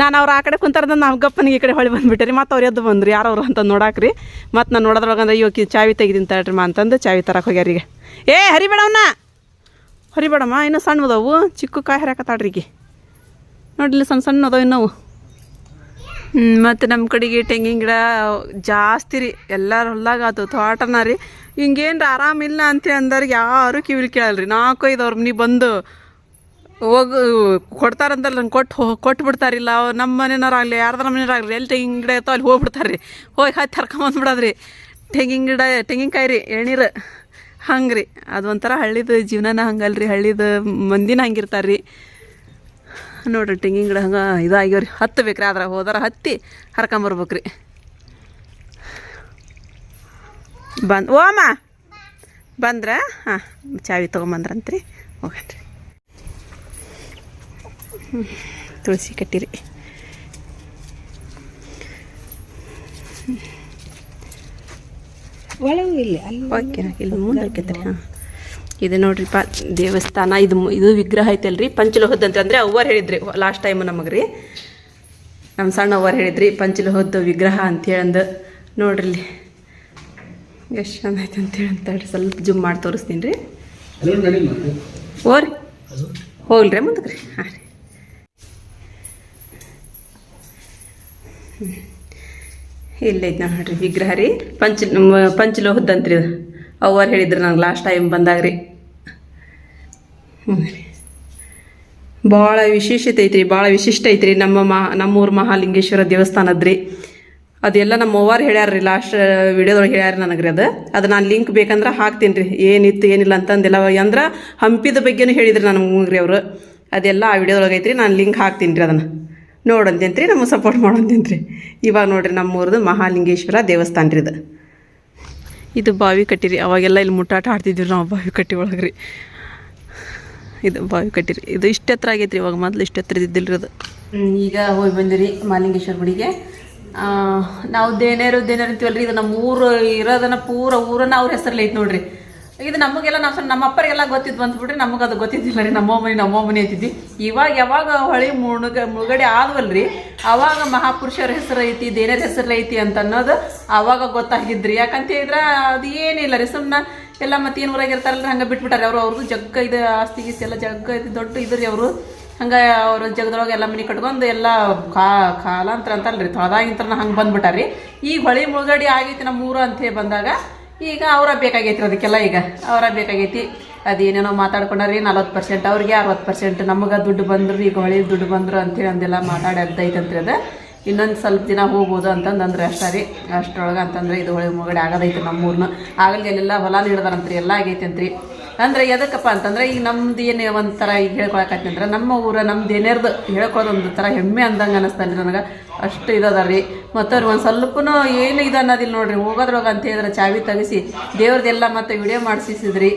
ನಾನು ಅವ್ರು ಆ ಕಡೆ ಕುಂತಾರದ ನಾವು ಗಪ್ಪನಿಗೆ ಈ ಕಡೆ ಹೊಳಿ ಬಂದುಬಿಟ್ಟೆ ಮತ್ತು ಅವ್ರು ಎದ್ದು ಬಂದ್ರಿ. ಯಾರವ್ರು ಅಂತ ನೋಡಾಕ್ರಿ. ಮತ್ತು ನಾನು ನೋಡೋದ್ರೊಳಗಂದ್ರೆ ಅಯ್ಯೋ ಚಾವಿ ತೆಗಿದೀನಿ ತಡ್ರಿ ಮಾ ಅಂತಂದು ಚಾವಿ ತರಕ್ಕೆ ಹೋಗ್ಯಾರ ಹರಿ ಏ ಹರಿಬೇಡವನ್ನ ಹರಿಬೇಡಮ್ಮ, ಇನ್ನೂ ಸಣ್ಣದವು ಚಿಕ್ಕ ಕಾಯಿ ಈಗ ನೋಡಿಲ್ಲ ಸಣ್ಣ ಸಣ್ಣ ಅದಾವ ಇನ್ನವು ಮತ್ತು ನಮ್ಮ ಕಡೆಗೆ ತೆಂಗಿನ ಗಿಡ ಜಾಸ್ತಿ ರೀ. ಎಲ್ಲರ ಹೊಲ್ದಾಗ ಆತು, ತೋಟನ ರೀ. ಹಿಂಗೇನು ಆರಾಮಿಲ್ಲ ಅಂತ ಅಂದವ್ರಿಗೆ ಯಾರು ಕಿವಿಲಿ ಕೇಳಲ್ರಿ. ನಾಲ್ಕು ಐದು ಅವ್ರ ಮನೆ ಬಂದು ಹೋಗು ಕೊಡ್ತಾರಂತಲ್ಲ ನಂಗೆ ಕೊಟ್ಟು ಕೊಟ್ಟು ಬಿಡ್ತಾರಿಲ್ಲ ಅವ್ರು ನಮ್ಮ ಮನೆಯವ್ರಾಗಲಿ ಯಾರ್ದಾರ ಮನೆಯವ್ರಾಗಲಿ ಎಲ್ಲಿ ತೆಂಗಿನ ಗಿಡ ಇತ್ತು ಅಲ್ಲಿ ಹೋಗ್ಬಿಡ್ತಾರೆ ರೀ. ಹೋಗಿ ಹತ್ತಿ ಹರ್ಕೊಂಬಂದ್ಬಿಡೋದ್ರಿ ತೆಂಗಿನ ಗಿಡ, ತೆಂಗಿನಕಾಯಿ ರೀ, ಎಳ್ನೀರು. ಹಂಗೆ ರೀ. ಅದು ಒಂಥರ ಹಳ್ಳಿದ ಜೀವನನ ಹಂಗಲ್ರಿ. ಹಳ್ಳಿದ ಮಂದಿನ ಹಂಗಿರ್ತಾರೆ ರೀ. ನೋಡ್ರಿ ತೆಂಗಿನ ಗಿಡ ಹಂಗೆ ಇದಾಗ್ಯಾವ ರೀ ಹತ್ತಬೇಕ್ರಿ ಆದ್ರೆ ಹೋದ್ರೆ ಹತ್ತಿ ಹರ್ಕೊಂಬರ್ಬೇಕ್ರಿ ಬಂದು ಓಮ ಅಮ್ಮ! ಬಂದ್ರ? ಹಾಂ ಚಾವಿ ತೊಗೊಂಬಂದ್ರಂತ್ರಿ. ಹೋಗ್ರಿ. ತುಳಸಿ ಕಟ್ಟಿರಿ. ಒಳಗೂ ಇಲ್ಲಿ ಅಲ್ಲಿ ಓಕೆ ಇಲ್ಲಿ ಮುಂದೆ ಹಾಂ. ಇದು ನೋಡ್ರಿಪ್ಪ ದೇವಸ್ಥಾನ, ಇದು ಇದು ವಿಗ್ರಹ ಐತಲ್ರಿ. ಪಂಚಲೋಹದ ಅಂದ್ರೆ ಅವ್ವರು ಹೇಳಿದ್ರಿ ಲಾಸ್ಟ್ ಟೈಮ್ ನಮಗೆ ರೀ ನಮ್ಮ ಸಣ್ಣ ಅವ್ವರು ಹೇಳಿದ್ರಿ ಪಂಚಲೋಹದ್ದು ವಿಗ್ರಹ ಅಂತೇಳಂದು ನೋಡ್ರಿ ಎಷ್ಟು ಚಂದ ಐತೆ ಅಂತೇಳಿ ಸ್ವಲ್ಪ ಜುಮ್ ಮಾಡಿ ತೋರಿಸ್ತೀನಿ ರೀ. ಓರಿ ಹೋಗ್ಲ್ರಿ ಮುಂದಕ್ಕೆ ರೀ. ಹಾಂ ರೀ. ಇಲ್ಲೈತೆ ನೋಡ್ರಿ ವಿಗ್ರಹ ರೀ. ಪಂಚ ಪಂಚಲೋಹದ್ದಂತ್ರಿ ಅವ್ರು ಹೇಳಿದ್ರು ನಂಗೆ ಲಾಸ್ಟ್ ಟೈಮ್ ಬಂದಾಗ ರೀ. ಭಾಳ ವಿಶೇಷತೆ ಐತ್ರಿ ಭಾಳ ವಿಶಿಷ್ಟ ಐತ್ರಿ ನಮ್ಮ ಮಹಾ ನಮ್ಮೂರು ಮಹಾಲಿಂಗೇಶ್ವರ ದೇವಸ್ಥಾನದ ರೀ ಅದೆಲ್ಲ ನಮ್ಮ ಅವ್ವಾರು ಹೇಳ್ಯಾರ್ರಿ ಲಾಸ್ಟ್ ವಿಡಿಯೋದೊಳಗೆ ಹೇಳ್ಯಾರ ನನಗೆ ಅದು. ಅದು ನಾನು ಲಿಂಕ್ ಬೇಕಂದ್ರೆ ಹಾಕ್ತೀನಿ ರೀ ಏನಿತ್ತು, ಏನಿಲ್ಲ ಅಂತಂದೆಲ್ಲ, ಅಂದ್ರೆ ಹಂಪಿದ ಬಗ್ಗೆನೂ ಹೇಳಿದ್ರಿ ನನಗೆ ರೀ ಅವರು. ಅದೆಲ್ಲ ಆ ವಿಡಿಯೋದೊಳಗೆ ಐತ್ರಿ, ನಾನು ಲಿಂಕ್ ಹಾಕ್ತೀನಿ ರೀ ಅದನ್ನು. ನೋಡಂತೇನ್ರಿ, ನಮಗೆ ಸಪೋರ್ಟ್ ಮಾಡೋಂತೇನ್ರಿ. ಇವಾಗ ನೋಡಿರಿ ನಮ್ಮೂರದು ಮಹಾಲಿಂಗೇಶ್ವರ ದೇವಸ್ಥಾನ ರೀ ಇದು ಇದು ಬಾವಿ ಕಟ್ಟಿರಿ, ಅವಾಗೆಲ್ಲ ಇಲ್ಲಿ ಮುಟ್ಟಾಟ ಆಡ್ತಿದ್ವಿ ನಾವು ಬಾವಿ ಕಟ್ಟಿ ಒಳಗೆ ರೀ ಇದು ಬಾವಿ ಕಟ್ಟಿರಿ. ಇದು ಇಷ್ಟು ಹತ್ರ ಆಗೈತ್ರಿ ಇವಾಗ, ಮೊದಲು ಇಷ್ಟು ಇದ್ದಿಲ್ಲ ರೀ ಅದು. ಈಗ ಹೋಗಿ ಬಂದಿರಿ ಮಾಲಿಂಗೇಶ್ವರ ಗುಡಿಗೆ. ನಾವು ದೇನೇರು ದೇನೇರು ರೀ ಇದು ನಮ್ಮ ಊರು ಇರೋದನ್ನ ಪೂರ ಊರನ್ನ ಅವ್ರ ಹೆಸರಲ್ಲಿ ಐತಿ ನೋಡ್ರಿ. ಇದು ನಮಗೆಲ್ಲ ಸಣ್ಣ ನಮ್ಮ ಅಪ್ಪರಿಗೆಲ್ಲ ಗೊತ್ತಿದ್ದು ಬಂದ್ಬಿಟ್ರಿ ನಮಗೆ ಅದು ಗೊತ್ತಿದ್ದಿಲ್ಲ ರೀ. ನಮ್ಮ ಮನೆ ನಮ್ಮ ಮನೆ ಅಂತಿದ್ವಿ. ಇವಾಗ ಯಾವಾಗ ಹೊಳಿ ಮುಳುಗ ಮುಳುಗಡೆ ಆದ್ವಲ್ರಿ, ಅವಾಗ ಮಹಾಪುರುಷರ ಹೆಸರು ಐತಿ ದೇನೇರ ಹೆಸರು ಐತಿ ಅಂತ ಅನ್ನೋದು ಅವಾಗ ಗೊತ್ತಾಗಿದ್ರಿ. ಯಾಕಂತ ಹೇಳಿದ್ರೆ ಅದು ಏನಿಲ್ಲ ರೀ ಸುಮ್ಮನೆ ಎಲ್ಲ ಮತ್ತೆ ಏನು ಊರಾಗ ಇರ್ತಾರಲ್ಲ ಹಂಗೆ ಬಿಟ್ಬಿಟ್ಟಾರೆ ಅವರು. ಅವ್ರದ್ದು ಜಗ್ಗ ಇದು, ಆಸ್ತಿ ಗೀಸ್ತಿ ಎಲ್ಲ ಜಗ್ಗ ಇದು, ದೊಡ್ಡ ಇದ್ರಿ ಅವರು. ಹಂಗೆ ಅವ್ರ ಜಗದೊಳಗೆ ಎಲ್ಲ ಮನೆ ಕಟ್ಕೊಂಡು ಎಲ್ಲ ಕಾ, ಕಾಲಾಂತರ ರೀ ತೊಳೆದಾಗಿಂತರ ಹಂಗೆ ಬಂದ್ಬಿಟ್ಟಾರಿ ಈಗ ಹೊಳಿ ಮುಳುಗಡೆ ಆಗೈತಿ ನಮ್ಮ ಊರು ಬಂದಾಗ, ಈಗ ಅವರ ಬೇಕಾಗೈತಿ ಅದಕ್ಕೆಲ್ಲ ಈಗ. ಅವರ ಬೇಕಾಗೈತಿ. ಅದೇನೇನೋ ಮಾತಾಡ್ಕೊಂಡ್ರಿ ನಲ್ವತ್ತು ಪರ್ಸೆಂಟ್ ಅವ್ರಿಗೆ, ಅರವತ್ತು ಪರ್ಸೆಂಟ್ ನಮಗೆ ದುಡ್ಡು ಬಂದರು, ಈಗ ಹೊಳಿ ದುಡ್ಡು ಬಂದರು ಅಂತೇಳಿ ಅಂದೆಲ್ಲ ಮಾತಾಡಿ ಅದ್ದೈತಂತ್ರಿ ಅದು. ಇನ್ನೊಂದು ಸ್ವಲ್ಪ ದಿನ ಹೋಗ್ಬೋದು ಅಂತಂದು ಅಂದ್ರೆ ಅಷ್ಟೇ ರೀ ಅಷ್ಟರೊಳಗೆ ಅಂತಂದ್ರೆ ಇದು ಹೊಳೆ ಮುಗಡೆ ಆಗೋದೈತೆ ನಮ್ಮ ಆಗಲಿ ಅಲ್ಲೆಲ್ಲ ಹೊಲ ನೀಡ್ದಾರಂತ್ರಿ, ಎಲ್ಲ ಆಗೈತೆ ಅಂತ್ರಿ ಅಂದ್ರೆ ಎದಕ್ಕಪ್ಪ ಅಂತಂದ್ರೆ ಈಗ ನಮ್ದು ಏನು ಒಂಥರ ಈಗ ಹೇಳ್ಕೊಳಕತ್ತಿ ಅಂದ್ರೆ ನಮ್ಮ ಊರ ನಮ್ದು ಏನೇರ್ದು ಹೇಳ್ಕೊಳ್ಳೋದು ಥರ ಹೆಮ್ಮೆ ಅಂದಂಗೆ ಅನ್ನಿಸ್ತಲ್ರಿ ನನಗೆ. ಅಷ್ಟು ಇದದ ರೀ. ಮತ್ತು ಅವ್ರು ಒಂದು ಸ್ವಲ್ಪನೂ ಏನು ಇದು ಅನ್ನೋದಿಲ್ಲ ನೋಡ್ರಿ, ಹೋಗೋದ್ರೊಳಗೆ ಅಂತ ಹೇಳಿದ್ರೆ ಚಾವಿ ತೆಗಿಸಿ ದೇವ್ರದ್ದೆಲ್ಲ ಮತ್ತೆ ವಿಡಿಯೋ ಮಾಡಿಸಿಸಿದ್ರಿ.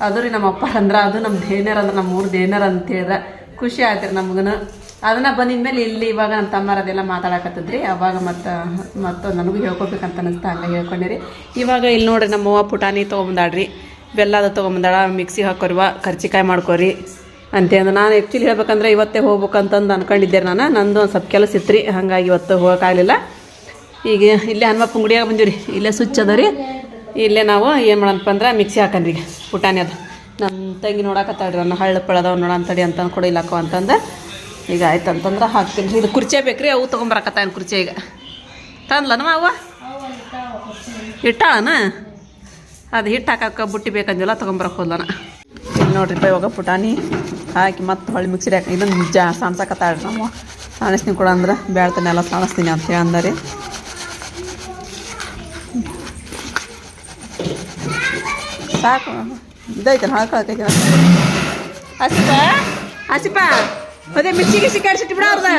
ಅದು ರೀ ನಮ್ಮ ಅಪ್ಪ ಅಂದ್ರೆ, ಅದು ನಮ್ಮ ದೇನೇರ ಅಂದ್ರೆ ನಮ್ಮ ಊರು ದೇನೇರ ಅಂತ ಹೇಳಿದ್ರೆ ಖುಷಿ ಆಯ್ತು ರೀ ನಮ್ಗನು. ಅದನ್ನ ಬಂದಿದ ಮೇಲೆ ಇಲ್ಲಿ ಇವಾಗ ನಮ್ಮ ತಮ್ಮರ ಅದೆಲ್ಲ ಮಾತಾಡಕತ್ತಿದ್ರಿ. ಅವಾಗ ಮತ್ತು ಮತ್ತು ನನಗೂ ಹೇಳ್ಕೊಬೇಕಂತ ಅನಿಸ್ತಾ, ಹಂಗೆ ಹೇಳ್ಕೊಂಡಿರಿ. ಇವಾಗ ಇಲ್ಲಿ ನೋಡ್ರಿ ನಮ್ಮ ಅವ್ವ ಪುಟಾಣಿ ಬೆಲ್ಲ ಅದು ತೊಗೊಂಬಂದಾಳ, ಮಿಕ್ಸಿ ಹಾಕೋರಿವ, ಕರ್ಚಿಕಾಯಿ ಮಾಡ್ಕೊರಿ ಅಂತಂದು ನಾನು ಆ್ಯಕ್ಚುಲಿ ಹೇಳ್ಬೇಕಂದ್ರೆ ಇವತ್ತೇ ಹೋಗ್ಬೇಕಂತಂದು ಅನ್ಕೊಂಡಿದ್ದೆ ನಾನು. ನಂದು ಒಂದು ಸ್ವಲ್ಪ ಕೆಲಸ ಇತ್ತು ರೀ ಹಾಗಾಗಿ ಇವತ್ತು ಹೋಗೋಕ್ಕಾಗಲಿಲ್ಲ. ಈಗ ಇಲ್ಲೇ ಹನುಮಪ್ಪ ಗುಡಿಯಾಗ ರೀ ಇಲ್ಲೇ ಸ್ವಿಚ್ ಅದ ರೀ. ಇಲ್ಲೇ ನಾವು ಏನು ಮಾಡಪ್ಪ ಅಂದ್ರೆ ಮಿಕ್ಸಿ ಹಾಕನ್ರಿ ಪುಟಾಣಿ ಅದು. ನಮ್ಮ ತಂಗಿ ನೋಡಕತ್ತಾಳ್ರಿ, ನನ್ನ ಹಳ್ಳ ಪಳದವ್ ನೋಡ ಅಂತಡಿ ಅಂತಂದು ಕೊಡಿಲ್ಲಕ್ಕ ಅಂತಂದು. ಈಗ ಆಯ್ತು ಅಂತಂದ್ರೆ ಹಾಕ್ತೀನಿ. ಇದು ಕುರ್ಚೆ ಬೇಕ್ರಿ, ಅವು ತೊಗೊಂಬರಕತ್ತಾನ ಕುರ್ಚೆ ಈಗ? ತಂದ್ಲನವ ಅವ ಇಟ್ಟಾಳನ? ಅದು ಹಿಟ್ಟು ಹಾಕಕ್ಕೆ ಬುಟ್ಟಿ ಬೇಕಂದಿಲ್ಲ ತೊಗೊಂಬರಕ್ಕೆ ಹೋದ್ಲನ. ಇಲ್ಲಿ ನೋಡ್ರಿ ಇವಾಗ ಪುಟಾಣಿ ಹಾಕಿ ಮತ್ತೆ ಹೊಳ್ಳಿ ಮಿಕ್ಸಿ ಹಾಕಿ ಇದನ್ನು ನಿಜ ಸಾಣ್ಸಕತ್ತಾಳ್ರಿ ನಾವು ಸಾಣಿಸ್ತೀನಿ ಕೂಡ ಅಂದ್ರೆ ಬೇಳ್ತಾನೆ ಎಲ್ಲ ಸಾಣಿಸ್ತೀನಿ ಅಂತ ಹೇಳಿ ಅಂದರಿ. ಸಾಕು. ಇದೈತೆ ಹಾಕೈತೆ ಹಸಿಪ? ಹಸಿಪ? ಅದೇ ಮಿರ್ಚಿ ಗಿಸಿ ಕಡ್ಸಿಟ್ಟು ಬಿಡ ಅವ್ರದ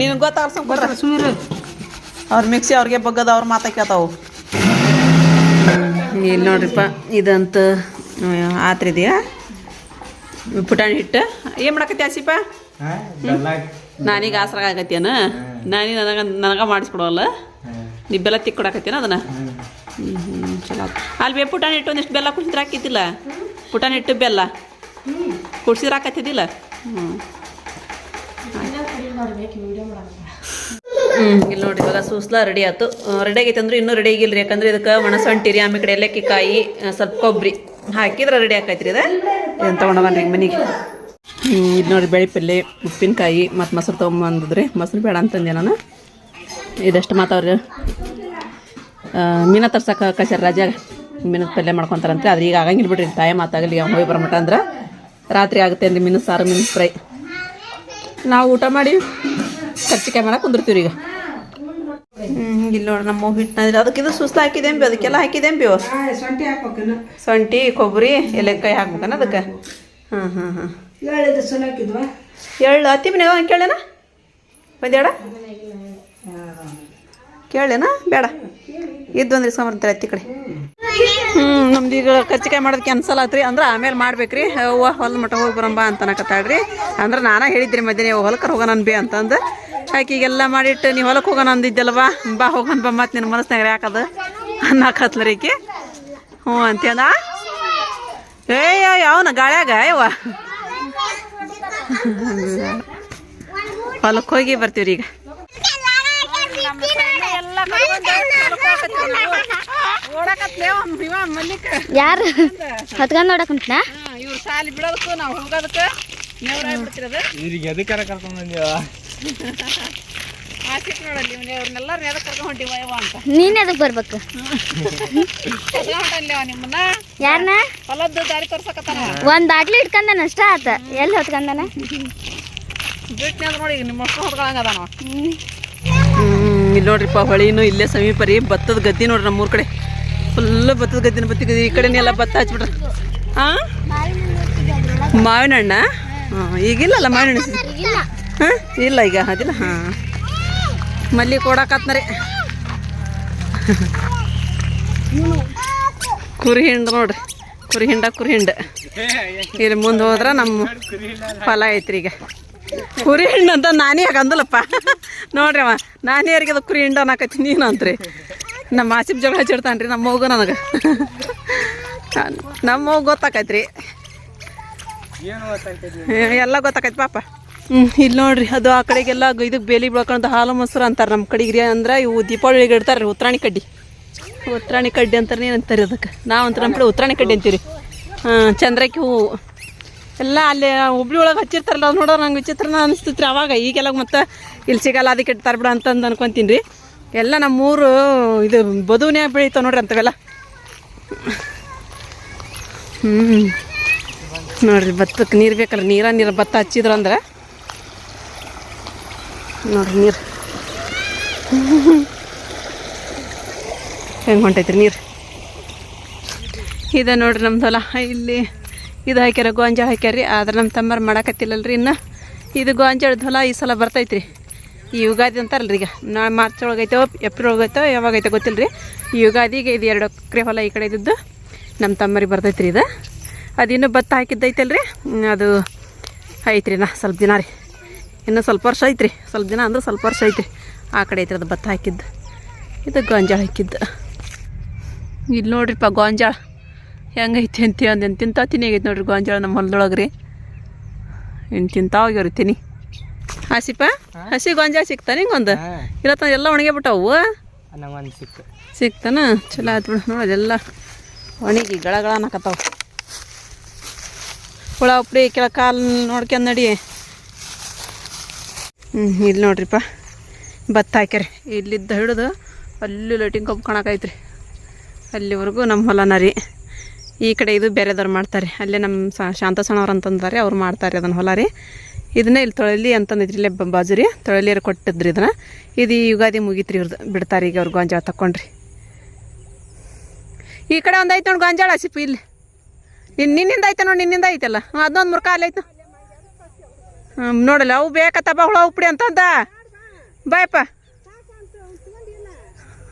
ನೀನ್ ಗೊತ್ತಾಗ ಸುಮ್ಮನೆ ಅವ್ರ ಮಿಕ್ಸಿ ಅವ್ರಿಗೆ ಬಗ್ಗದ ಅವ್ರ ಮಾತಾ ಕೇಳ್ತಾವು. ಇಲ್ಲಿ ನೋಡ್ರಿಪ್ಪ ಇದಂತ ಆತ್ರಿದೆಯಾ ಪುಟಾಣಿ ಹಿಟ್ಟು. ಏನು ಮಾಡಕತ್ತಿ ಆಸಿಪ್ಪ ನಾನೀಗ ಆಸರಾಗ ಆಗತ್ತೇನ ನಾನೀಗ ನನಗೆ ನನಗೆ ಮಾಡಿಸ್ಕೊಡೋಲ್ಲ? ನೀ ಬೆಲ್ಲ ತಿಕ್ಕೊಡಕತ್ತೇನ ಅದನ್ನ? ಹ್ಞೂ ಹ್ಮ್ ಚಲೋ. ಅಲ್ಲಿ ಬೇ ಪುಟಾಣಿ ಹಿಟ್ಟು ಒಂದಿಷ್ಟು ಬೆಲ್ಲ ಕುಡ್ಸಿದ್ರೆ ಹಾಕಿದ್ದಿಲ್ಲ? ಪುಟಾಣಿ ಹಿಟ್ಟು ಬೆಲ್ಲ. ಕುಡ್ಸಿದ್ರೆ ಹಾಕತ್ತಿದ್ದಿಲ್ಲ? ಹ್ಞೂ ಹ್ಞೂ ಇಲ್ಲಿ ನೋಡಿ ಇವಾಗ ಸೂಸ್ಲ ರೆಡಿ ಆಯ್ತು. ರೆಡಿ ಆಗೈತೆ ಅಂದ್ರೆ ಇನ್ನೂ ರೆಡಿ ಆಗಿಲ್ಲ ರೀ ಯಾಕಂದ್ರೆ ಇದಕ್ಕೆ ಒಣಸೊಂಟಿ ರೀ ಆಮೇಲೆ ಕಡೆ ಎಲ್ಲಕ್ಕಿ ಕಾಯಿ ಸ್ವಲ್ಪ ಕೊಬ್ಬರಿ ಹಾಕಿದ್ರೆ ರೆಡಿ ಆಕೈತ್ರಿ ಇದು? ಇದನ್ನು ತೊಗೊಂಡೋಗನ್ರಿ ಈಗ ಮನೆಗೆ? ಹ್ಞೂ ಇದು ನೋಡಿ ಬೆಳೆ ಪಲ್ಲೆ ಉಪ್ಪಿನಕಾಯಿ ಮತ್ತು ಮೊಸರು ತೊಗೊಂಬಂದಿದ್ರಿ. ಮೊಸರು ಬೇಡ ಅಂತಂದೆ ನಾನು. ಇದಷ್ಟು ಮಾತಾವ್ರಿ ಮೀನ ತರ್ಸಕ್ಕೆ ಕಳ್ಸ್ಯಾರ ರಾಜ ಮೀನದ ಪಲ್ಯ ಮಾಡ್ಕೊತಾರಂತೆ. ಆದ್ರೆ ಈಗ ಆಗಂಗಿಲ್ಲ ಬಿಡ್ರಿ ತಾಯಿ ಮಾತಾಗಲಿ ಹೋಗಿ ಬರಮಟ ಅಂದ್ರೆ. ರಾತ್ರಿ ಆಗುತ್ತೆ ಅಂದ್ರೆ ಮೀನು ಸಾರು, ಮೀನು ಫ್ರೈ. ನಾವು ಊಟ ಮಾಡಿ ಕರ್ಚಿಕಾಯಿ ಮಾಡಕ್ಕೆ ಕುಂದಿರ್ತೀವಿ ಈಗ. ಹ್ಮ್, ಇಲ್ಲಿ ನೋಡಿ ನಮ್ಮ ಅದಕ್ಕೆ ಇದು ಸುಸ್ತು ಹಾಕಿದೆಂಬಿ, ಅದಕ್ಕೆಲ್ಲ ಹಾಕಿದೇಂಬಿ ಇವು. ಸೊಂಟಿ ಕೊಬ್ಬರಿ ಎಲೆಕಾಯಿ ಹಾಕ್ಬೇಕನ ಅದಕ್ಕೆ. ಹಾಂ ಹಾಂ ಹಾಂ ಎಳ್ಳು ಹತ್ತಿ ಮನೆಯಾಗ ಕೇಳೇನ? ಒಂದೇಡ ಕೇಳೇನ? ಬೇಡ. ಇದ್ದು ಅಂದ್ರೆ ಸಮರ್ಥ ಹತ್ತಿ ಕಡೆ. ಹ್ಞೂ ನಮ್ದು ಈಗ ಕಚ್ಚಿಕಾಯಿ ಮಾಡೋದು ಕ್ಯಾನ್ಸಲ್ ಆತ್ರಿ. ಅಂದ್ರೆ ಆಮೇಲೆ ಮಾಡ್ಬೇಕ್ರಿ. ಅವ್ವ ಹೊಲ ಮಟ್ಟ ಹೋಗಿ ಬರಂಬ ಅಂತ ಕತ್ತಾಡ್ರಿ ಅಂದ್ರೆ ನಾನೇ ಹೇಳಿದ್ರಿ ಮಧ್ಯೆ ಹೊಲಕ್ಕೆ ಹೋಗೋಣ ಬಿ ಅಂತಂದು. ಆಕಿಗೆಲ್ಲ ಮಾಡಿಟ್ಟು ನೀವು ಹೊಲಕ್ಕೆ ಹೋಗೋಣ ಅಂದಿದ್ದಲ್ವಾ? ಬಾ, ಹೋಗೋಣ ಬಾ, ಮತ್ತೆ ನಿನ್ನ ಮನಸ್ನಾಗ ಯಾಕದು ಅನ್ನಕತ್ಲರಿ ಈಕಿ. ಹ್ಞೂ ಅಂತೇನ ಏಯ್ಯ ಯಾವನ ಗಾಳ್ಯಾಗ ಯವ್ವ ಹೊಲಕ್ಕೆ ಹೋಗಿ ಬರ್ತೀವ್ರಿ ಈಗ. ಯಾರು? ಹತ್ಕೊಂಡ್ ನೋಡಕ್ ಇವ್ರು ಸಾಲಿ ಬಿಡೋದಕ್ಕೂ ನಾವು ಹೋಗೋದಕ್ಕೆ ಇವ್ರಿಗೆ ಎದಕ್ಕಾರ ಕರ್ಕೊಂಡ್ ಬಂದಿವ ನೀನ್ ಎದಕ್ ಬರ್ಬೇಕು? ಯಾರನ್ನ ಹೊಲದ್ದು ದಾರಿ ತೋರ್ಸಕತ್ತಾನ. ಒಂದ್ ಬಾಟ್ಲಿ ಇಟ್ಕೊಂಡನ ಅಷ್ಟ ಆತ. ಎಲ್ಲಿ ಹೊತ್ಕೊಂಡನ? ಬಿಟ್ಟು ನೋಡಿ ನಿಮ್ಮ ಹೊತ್ಕೊಳಂಗದ ನಾವು ಇಲ್ಲಿ ನೋಡ್ರಿಪ್ಪ, ಹೊಳಿನೂ ಇಲ್ಲೇ ಸಮೀಪ ರೀ. ಭತ್ತದ ಗದ್ದೆ ನೋಡ್ರಿ ನಮ್ಮೂರ ಕಡೆ. ಫುಲ್ ಭತ್ತದ ಗದ್ದಿನ ಬತ್ತಿ ಗದ್ದೆ ಈ ಕಡೆನೆಲ್ಲ ಭತ್ತ ಹಚ್ಬಿಟ್ರಿ. ಹಾಂ ಮಾವಿನ ಹಣ್ಣ ಹಾಂ, ಈಗಿಲ್ಲಲ್ಲ ಮಾವಿನ ಹಣ್ಣು ಹಾಂ, ಇಲ್ಲ ಈಗ, ಅದಿಲ್ಲ, ಹಾಂ. ಮಲ್ಲಿ ಕೊಡಕತ್ನರಿ. ಕುರಿ ಹಿಂಡ ನೋಡ್ರಿ ಕುರಿ ಹಿಂಡ ಕುರಿ ಹಿಂಡ ಇಲ್ಲಿ ಮುಂದೆ ಹೋದ್ರೆ ನಮ್ಮ ಫಲ ಐತ್ರಿ ಈಗ. ಕುರಿ ಹಿಂಡು ಅಂತ ನಾನೇ ಅಂದಲಪ್ಪ ನೋಡ್ರಿ ಅವ ನಾನೇ ಯಾರಿಗೆ ಅದು ಕುರಿ ಹಿಂಡು ಅನ್ನಕತ್ತಿ ನೀನು ಅಂತ್ರಿ ನಮ್ಮ ಮಾಸಿಬ್ ಜಗಳ ಹಚ್ಚಿಡ್ತಾನ್ರಿ ನಮ್ಮ ಮಗು ನನಗೆ. ನಮ್ಮ ಮಗು ಗೊತ್ತಾಕೈತ್ರಿ. ಎಲ್ಲ ಗೊತ್ತಾಕೈತಿ ಪಾಪ. ಹ್ಞೂ ಇಲ್ಲಿ ನೋಡ್ರಿ ಅದು ಆ ಕಡೆಗೆಲ್ಲ ಇದಕ್ಕೆ ಬೇಲಿ ಬೆಳ್ಕೊಂಡು ಹಾಲು ಮೊಸರು ಅಂತಾರೆ ನಮ್ಮ ಕಡೆಗೆ ರೀ. ಅಂದ್ರೆ ಇವು ದೀಪಾವಳಿಗೆ ಇಡ್ತಾರೆ ಉತ್ತರಾಣಿ ಕಡ್ಡಿ. ಉತ್ತರಾಣಿ ಕಡ್ಡಿ ಅಂತಾರೆ ಏನಂತಾರೆ ಅದಕ್ಕೆ? ನಾವಂತ ನಮ್ಮ ಕಡೆ ಉತ್ತರಾಣಿ ಕಡ್ಡಿ ಅಂತೀವಿ ಹಾಂ ಚಂದ್ರಕ್ಕೆ ಹೂವು ಎಲ್ಲ ಅಲ್ಲಿ ಹುಬ್ಳಿ ಒಳಗೆ ಹಚ್ಚಿರ್ತಾರಲ್ಲ, ಅದು ನೋಡೋ ನಂಗೆ ವಿಚಿತ್ರನ ಅನಿಸ್ತೈತ್ರಿ ಅವಾಗ. ಈಗೆಲ್ಲ ಮತ್ತೆ ಇಲ್ಲಿ ಸಿಗಲ್ಲ ಅದಕ್ಕೆ ಇಡ್ತಾರೆ ಬಿಡ ಅಂತಂದು ಅನ್ಕೊಂತೀನಿ ರೀ ಎಲ್ಲ ನಮ್ಮೂರು ಇದು ಬದುವನೇ ಬೆಳೀತಾವೆ ನೋಡ್ರಿ ಅಂತವೆಲ್ಲ ಹ್ಞೂ ನೋಡ್ರಿ ಭತ್ತಕ್ಕೆ ನೀರು ಬೇಕಲ್ಲ, ನೀರ ನೀರು ಭತ್ತ ಹಚ್ಚಿದ್ರು ಅಂದ್ರೆ. ನೋಡ್ರಿ ನೀರು. ಹೆಂಗೆ ಹೊಂಟೈತ್ರಿ ನೀರು? ಇದೆ ನೋಡ್ರಿ ನಮ್ದು ಹೊಲ ಇಲ್ಲಿ ಇದು ಹಾಕ್ಯಾರ, ಗೋಂಜಾಳ ಹಾಕ್ಯಾರ್ರಿ ಆದ್ರೆ ನಮ್ಮ ತಮ್ಮರು ಮಾಡಾಕತ್ತಿಲ್ಲಲ್ರಿ ಇನ್ನು. ಇದು ಗೋಂಜಾಳದ ಹೊಲ, ಈ ಸಲ ಬರ್ತೈತ್ರಿ. ಈ ಯುಗಾದಿ ಅಂತಾರಲ್ರಿ ಈಗ. ನಾ ಮಾರ್ಚ್ ಒಳಗೈತೋ ಏಪ್ರಿಲ್ ಒಳಗೈತೋ ಯಾವಾಗೈತೋ ಗೊತ್ತಿಲ್ಲ ರೀ ಈ ಯುಗಾದಿಗೆ ಇದು ಎರಡು ಎಕರೆ ಹೊಲ ಈ ಕಡೆ ಇದ್ದದ್ದು. ನಮ್ಮ ತಮ್ಮರಿಗೆ ಬರ್ತೈತ್ರಿ ಇದು. ಅದಿನ್ನೂ ಭತ್ತ ಹಾಕಿದ್ದೈತಲ್ರಿ ರೀ ಅದು ಐತ್ರಿ ನಾ ಸ್ವಲ್ಪ ದಿನ ರೀ. ಇನ್ನೂ ಸ್ವಲ್ಪ ವರ್ಷ ಐತ್ರಿ. ಸ್ವಲ್ಪ ದಿನ ಅಂದ್ರೆ ಸ್ವಲ್ಪ ವರ್ಷ ಐತ್ರಿ. ಆ ಕಡೆ ಐತ್ರಿ ಅದು ಭತ್ತ ಹಾಕಿದ್ದು. ಇದು ಗೋಂಜಾಳ ಹಾಕಿದ್ದು. ಇಲ್ಲಿ ನೋಡ್ರಿಪ್ಪ ಗೋಂಜಾಳ. ಹೆಂಗೈತಿ ಅಂತೀವಿ ತಿಂತಾವ ತಿಂತಾ ತಿನ್ನಾಗೈತೆ ನೋಡ್ರಿ ಗೋಂಜಾಳ ನಮ್ಮ ಹೊಲದೊಳಗೆ ರೀ. ಇನ್ನು ತಿಂತಾ ಹೋಗ್ಯಾವ್ರಿ ತಿನ್ನಿ. ಹಸಿಪ? ಹಸಿ ಗೋಂಜಾಳ ಸಿಗ್ತಾನೆ ಹಿಂಗೊಂದು? ಇರತ್ತ ಎಲ್ಲ ಒಣಗೇ ಬಿಟ್ಟಾವು ನಂಗೊಂದು ಸಿಕ್ತು. ಸಿಗ್ತಾನ? ಚಲೋ ಆಯ್ತು ಬಿಡು. ನೋಡಿ ಅದೆಲ್ಲ ಒಣಗಿ ಗಳಗಳ ಗಳ ಅನ್ನಕತ್ತಾವ. ಹುಳ ಉಪ್ಡಿ ಕೆಳ ಕಾಲು ನೋಡ್ಕೊಂಡು ನಡಿ. ಹ್ಞೂ ಇಲ್ಲಿ ನೋಡ್ರಿಪ್ಪ ಭತ್ತ ಹಾಕ್ಯಾರಿ. ಇಲ್ಲಿದ್ದ ಹಿಡಿದು ಅಲ್ಲಿ ಲೈಟಿಂಗ್ ಕಬ್ಬು ಕಾಣಕೈತ್ರಿ. ಅಲ್ಲಿವರೆಗೂ ನಮ್ಮ ಹೊಲನ ರೀ. ಈ ಕಡೆ ಇದು ಬೇರೆದವ್ರು ಮಾಡ್ತಾರೆ. ಅಲ್ಲೇ ನಮ್ಮ ಸ- ಶಾಂತ ಸಣ್ಣವ್ರು ಅಂತಂದಾರೆ, ಅವ್ರು ಮಾಡ್ತಾರೆ ಅದನ್ನು ಹೊಲ ರೀ. ಇದನ್ನ ಇಲ್ಲಿ ತೊಳಲಿ ಅಂತಂದಿದ್ರಿ, ಇಲ್ಲೇ ಬಾಜು ರೀ ತೊಳಲಿಯರು ಕೊಟ್ಟಿದ್ರಿ ಇದನ್ನ. ಇದು ಈ ಯುಗಾದಿ ಮುಗೀತ್ರಿ ಇವ್ರದ್ದು ಬಿಡ್ತಾರೆ ಈಗ ಅವ್ರು ಗೊಂಜಾಳ ತಕ್ಕೊಂಡ್ರಿ. ಈ ಕಡೆ ಒಂದು ಐತೆ ನೋಡಿ ಗೊಂಜಾಳ ಸಿಪ್ಪು ಇಲ್ಲಿ. ನಿನ್ನ ನಿನ್ನಿಂದ ಐತೆ ನೋಡಿ, ನಿನ್ನಿಂದ ಐತಲ್ಲ ಹಾಂ, ಅದೊಂದು ಮುರ್ಕ ಅಲ್ಲಿ ಐತೆ ಹ್ಞೂ ನೋಡಲ್ಲ, ಅವು ಬೇಕತ್ತ ಬಾ ಹುಳ ಉಪ್ಡಿ ಅಂತಂದ. ಬಾಯಪ್ಪ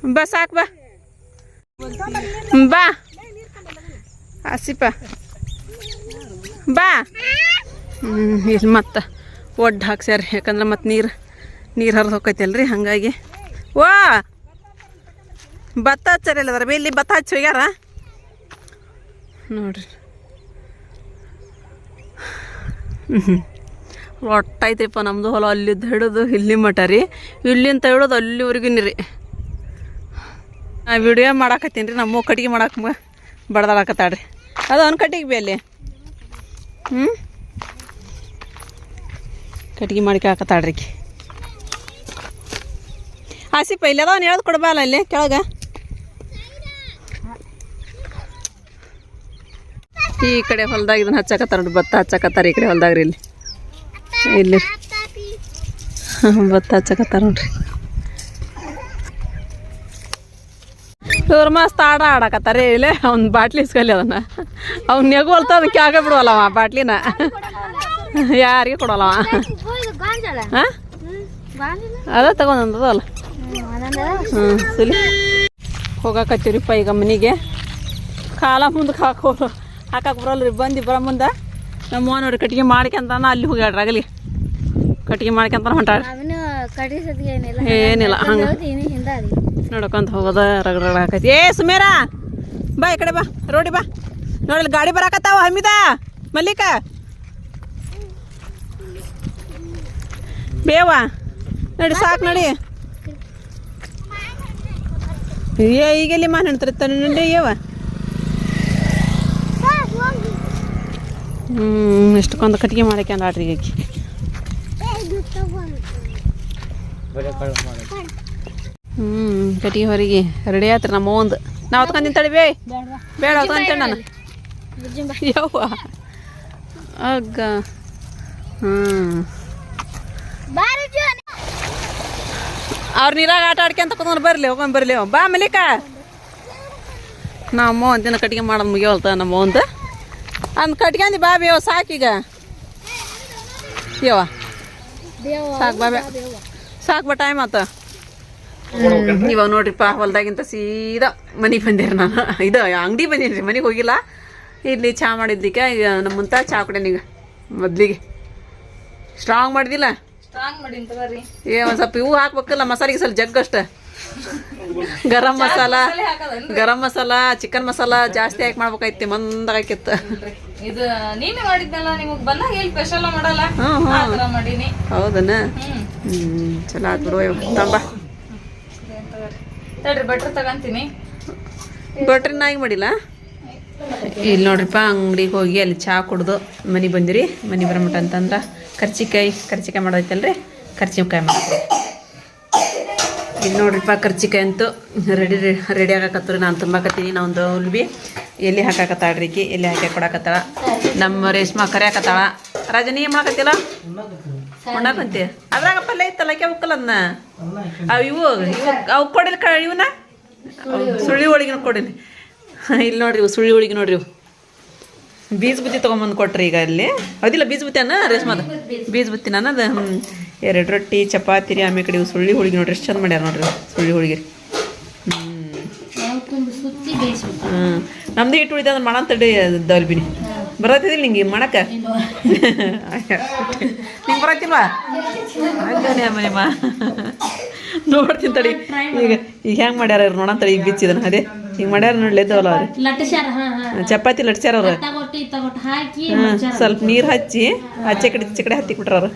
ಬಾ, ಸಾಕು ಬಾ. ಬಾ. ಆಸಿಪ ಬಾ. ಹ್ಞೂ ಇಲ್ಲಿ ಮತ್ತೆ ಒಡ್ಡು ಹಾಕ್ಸ್ಯಾರ ಯಾಕಂದ್ರೆ ಮತ್ತೆ ನೀರು ನೀರು ಹರಿದು ಹೋಗೈತಲ್ರಿ ಹಾಗಾಗಿ. ಓ! ಭತ್ತ ಹಚ್ಚಾರಿಲ್ಲ ಅದ್ರ ಇಲ್ಲಿ ಭತ್ತ ಹಚ್ಚಿ ಹೋಗ್ಯಾರ? ನೋಡ್ರಿ. ಹ್ಞೂ ನಮ್ಮದು ಹೊಲ, ಅಲ್ಲಿದ್ದು ಹಿಡಿದು ಇಲ್ಲಿ ಮಟ ರೀ. ಇಲ್ಲಿಂದ ಹಿಡಿದು ಅಲ್ಲಿವರೆಗೂ ರೀ ನಾ ವಿಡಿಯೋ ಮಾಡಾಕತ್ತೀನಿ ರೀ, ನಮ್ಮ ಕಟ್ಟಿಗೆ ಮಾಡಕ್ಕೆ ಬಡ್ದಾಡಕತ್ತಾಡ್ರಿ ಅದು ಅವ್ನು ಕಟ್ಟಿಗೆ ಬಿ ಅಲ್ಲಿ. ಹ್ಞೂ ಕಟ್ಟಿಗೆ ಮಾಡಿ ಹಾಕತ್ತಾಡ್ರಿ ಹಸಿ ಆಸಿಪ ಅದ ಅವ್ನು ಹೇಳೋದು ಕೊಡ್ಬಲ್ಲ ಅಲ್ಲಿ, ಕೆಳಗೆ. ಈ ಕಡೆ ಹೊಲ್ದಾಗ ಇದನ್ನ ಹಚ್ಚಕತ್ತಾರ ನೋಡಿ, ಭತ್ತ ಹಚ್ಚಕತ್ತಾರ ಈ ಕಡೆ ಹೊಲ್ದಾಗ ಇಲ್ಲಿ. ಇಲ್ಲಿ. ಭತ್ತ ಹಚ್ಚಕತ್ತಾರ ನೋಡ್ರಿ. ಇವ್ರ ಮಸ್ತ್ ಆಡ ಆಡಕತ್ತಾರೆ. ಇಲ್ಲೇ ಅವ್ನ ಬಾಟ್ಲಿ ಇಸ್ಕಲಿ ಅದನ್ನ ಅವ್ನ ನೆಗೋಲ್ತ ಅದಕ್ಕೆ ಆಗ ಬಿಡುವಲ್ಲ ಅವ ಬಾಟ್ಲಿನ? ಯಾರಿಗೆ ಕೊಡೋಲ್ಲವ ಹಾಂ ಅದ ತಗೊಂಡಲ್ಲ ಹ್ಞೂ ಸುಲಿ. ಹೋಗಾಕತ್ತೀವ್ರಿಪ್ಪ ಈಗ ಮನೆಗೆ. ಕಾಲ ಮುಂದಕ್ಕೆ ಹಾಕೋ ಹಾಕಕ್ಕೆ ಬರಲ್ರಿ ಬಂದು ಬರೋ ಮುಂದೆ. ನಮ್ಮ ನೋಡ್ರಿ ಕಟ್ಟಿಗೆ ಮಾಡ್ಕೊಂತಾನ ಅಲ್ಲಿ ಹೋಗ್ಯಾಡ್ರಿ ಆಗಲಿ. ಕಟ್ಟಿಗೆ ಮಾಡ್ಕೊಂತಾನ ಹೊಂಟಾಡ್ರಿ ಏನಿಲ್ಲ. ಹಂಗೆ. ನೋಡ್ಕೊಂತ ಹೋಗೋದ ರಗಡ ರಗಡ ಹಾಕೈತಿ. ಏ ಸುಮೇರ ಬಾ ಈ ಕಡೆ ಬಾ ರೋಡಿ ಬಾ. ನೋಡಲ್ಲಿ ಗಾಡಿ ಬರಾಕತ್ತಾವ ಹಮ್ಮಿದ ಮಲ್ಲಿಕ. ಬೇವ ನೋಡಿ ಸಾಕು ನೋಡಿ. ಏ ಈಗೆಲ್ಲಿ ಮಾನ್ ಹೇಳ್ತಿರ್ತಾನೆ ನೋಡಿ ಏವ? ಹ್ಞೂ ಇಷ್ಟಕ್ಕೊಂದು ಕಟ್ಟಿಗೆ ಮಾಡಕ್ಕೆ ಈಗ ಆಕಿ. ಹ್ಞೂ ಕಟ್ಟಿಗೆ ಹೊರಗೆ. ರೆಡಿ ಆತ್ರಿ ನಮ್ಮ ಒಂದು ನಾವು ಹೊತ್ಕೊಂಡ್ ತಡಿ ಬೇ. ಬೇಡ ಹೊತ್ಕೊಂತೇನೆ ನಾನು. ಯವ್ವ. ಅಗ್ಗ. ಹ್ಞೂ ಅವ್ರ ನೀರಾಗ ಆಟ ಆಡ್ಕೊಂತ ಕುತ್ಕೊಂಡು ಬರ್ಲಿ ಹೋಗೊಂಡ್ ಬರ್ಲಿ. ಬಾ ಮಲಿಕ ನಮ್ಮ ಒಂದಿನ ಕಟ್ಟಿಗೆ ಮಾಡೋದು ಮುಗಿಯೋಲ್ತ ನಮ್ಮ ಒಂದು ಅಂದ್ ಕಟ್ಕೊಂಡಿ ಬಾ ಬೇವ ಸಾಕೀಗ ಯವ್ವ. ಸಾಕು ಬೇ ಸಾಕು ಬಾ ಟೈಮ್ ಆತ. ಇವಾಗ ನೋಡ್ರಿಪ್ಪ ಹೊಲ್ದಾಗಿಂತ ಸೀದಾ ಮನೆಗೆ ಬಂದಿರಿ ನಾನು. ಇದು ಅಂಗಡಿ ಬಂದೀನಿ ರೀ ಮನೆಗೆ ಹೋಗಿಲ್ಲ. ಇಲ್ಲಿ ಚಾ ಮಾಡಿದ್ದಕ್ಕೆ ಈಗ ನಮ್ಮ ಮುಂತ ಚಹಾ ಕುಡೀನಿ ಈಗ ಮೊದ್ಲಿಗೆ. ಸ್ಟ್ರಾಂಗ್ ಮಾಡಿದಿಲ್ಲ? ಏ ಒಂದು ಸ್ವಲ್ಪ ಇವು ಹಾಕ್ಬೇಕಲ್ಲ ಮಸಾಲೆಗೆ ಸ್ವಲ್ಪ ಜಗ್ ಅಷ್ಟೇ. ಗರಂ ಮಸಾಲ ಗರಂ ಮಸಾಲ ಚಿಕನ್ ಮಸಾಲ ಜಾಸ್ತಿ ಹಾಕಿ ಮಾಡ್ಬೇಕಾಯ್ತಿ ಮಂದಾಗಿತ್ತು ಇದು ನೀನೇ ಮಾಡಿದ್ನಲ್ಲ ನಿಮಗ್ ಬಂದ ಹೇಳಿ ಸ್ಪೆಷಲ್ ಮಾಡಲ್ಲ? ಹ್ಞೂ ಹೌದನ? ಹ್ಞೂ ಚಲೋ ಆಯ್ತು ಬಿಡು ತಂಬಾ ತಂಬ. ತಡ್ರಿ ಬಟ್ರ್ ನಾಯಿ ಮಾಡಿಲ್ಲ? ಇಲ್ಲಿ ನೋಡ್ರಿಪ್ಪ, ಅಂಗಡಿಗೆ ಹೋಗಿ ಅಲ್ಲಿ ಚಹಾ ಕುಡ್ದು ಮನೆ ಬಂದಿರಿ. ಮನೆ ಬರಮಟ ಅಂತಂದ್ರೆ ಕರ್ಚಿಕಾಯಿ ಕರ್ಚಿಕಾಯಿ ಮಾಡೋದೈತಲ್ರಿ ಕರ್ಚಿಕಾಯಿ ಮಾಡ್ತೀವಿ. ಇಲ್ಲಿ ನೋಡ್ರಿಪ್ಪ, ಕರ್ಚಿಕಾಯಿ ಅಂತೂ ರೆಡಿ ರೆಡಿ ಆಗಾಕತ್ತೀರಿ ನಾನು ತುಂಬಾಕತ್ತೀನಿ, ನಾವು ಒಂದು ಉಲ್ಬಿ ಎಲ್ಲಿ ಹಾಕಾಕತ್ತಾಳ್ರಿ ಈಕಿ? ಎಲ್ಲಿ ಹಾಕಿ ಕೊಡಾಕತ್ತಾಳ? ನಮ್ಮ ರೇಷ್ಮಾ ಕರಿಯಾಕತ್ತಾಳ. ರಾಜ, ನೀ ಮಾಡಕತ್ತಿಲ್ಲ ಉಣ್ಣಾಕಂತಿ ಅದ್ರಾಗ ಪಲ್ಯ ಇತ್ತಲ್ಲ ಅದನ್ನ ಅವು ಇವು ಅವು ಕೊಡಿಲ್ ಕ ಇವನ್ನ ಸುಳ್ಳಿ ಹೋಳಿಗೆನ ಕೊಡಿನಿ. ಇಲ್ಲಿ ನೋಡ್ರಿ ಇವು ಸುಳ್ಳಿ ಹೋಳಿಗೆ ನೋಡ್ರಿ ಇವು. ಬೀಜ ಬುತ್ತಿ ತೊಗೊಂಬಂದು ಕೊಟ್ರಿ ಈಗ ಅಲ್ಲಿ. ಅದಿಲ್ಲ ಬೀಜ ಬುತ್ತಿ ಅನ್ನ ರೇಷ್ಮದ? ಬೀಜ ಬುತ್ತಿ ನಾನು ಅದು ಎರಡು ರೊಟ್ಟಿ ಚಪಾತಿ ರೀ ಆಮೇಲೆ ಕಡೆ ಇವು ಸುಳ್ಳಿ ಹೋಳಿಗೆ ನೋಡ್ರಿ. ಎಷ್ಟು ಚಂದ ಮಾಡ್ಯಾರ ನೋಡ್ರಿ ಸುಳ್ಳಿ ಹೋಳಿಗೆ. ರೀ ಹ್ಞೂ ನಮ್ದು ಇಟ್ಟು ಉಳಿದ ಅಂದ್ರೆ ಮಾಡೋ ತಡಿ ದಲ್ಬಿನಿ ಬರತ್ತಿದಿಲ್ಲ ನಿಂಗೆ ಮಾಡಕ್ಕ ನಿಂಗೆ ಬರತ್ತಿಲ್ವಾ? ನೋಡ್ತೀನಿ ತಡಿ. ಈಗ ಈಗ ಹೆಂಗೆ ಮಾಡ್ಯಾರ ಅವ್ರು ನೋಡಂತ ಈಗ ಬಿಚ್ಚಿದನ. ಅದೇ ಹಿಂಗೆ ಮಾಡ್ಯಾರ ನೋಡ್ಲಿ ಎದ್ದವಲ್ಲ ಅವ್ರು. ಚಪಾತಿ ಲಟ್ಸ್ಯಾರ ಅವ್ರು. ಸ್ವಲ್ಪ ನೀರು ಹಚ್ಚಿ ಆಚೆ ಕಡೆ ಈಚೆ ಕಡೆ ಹತ್ತಿ ಕೊಟ್ರ. ಅವ್ರು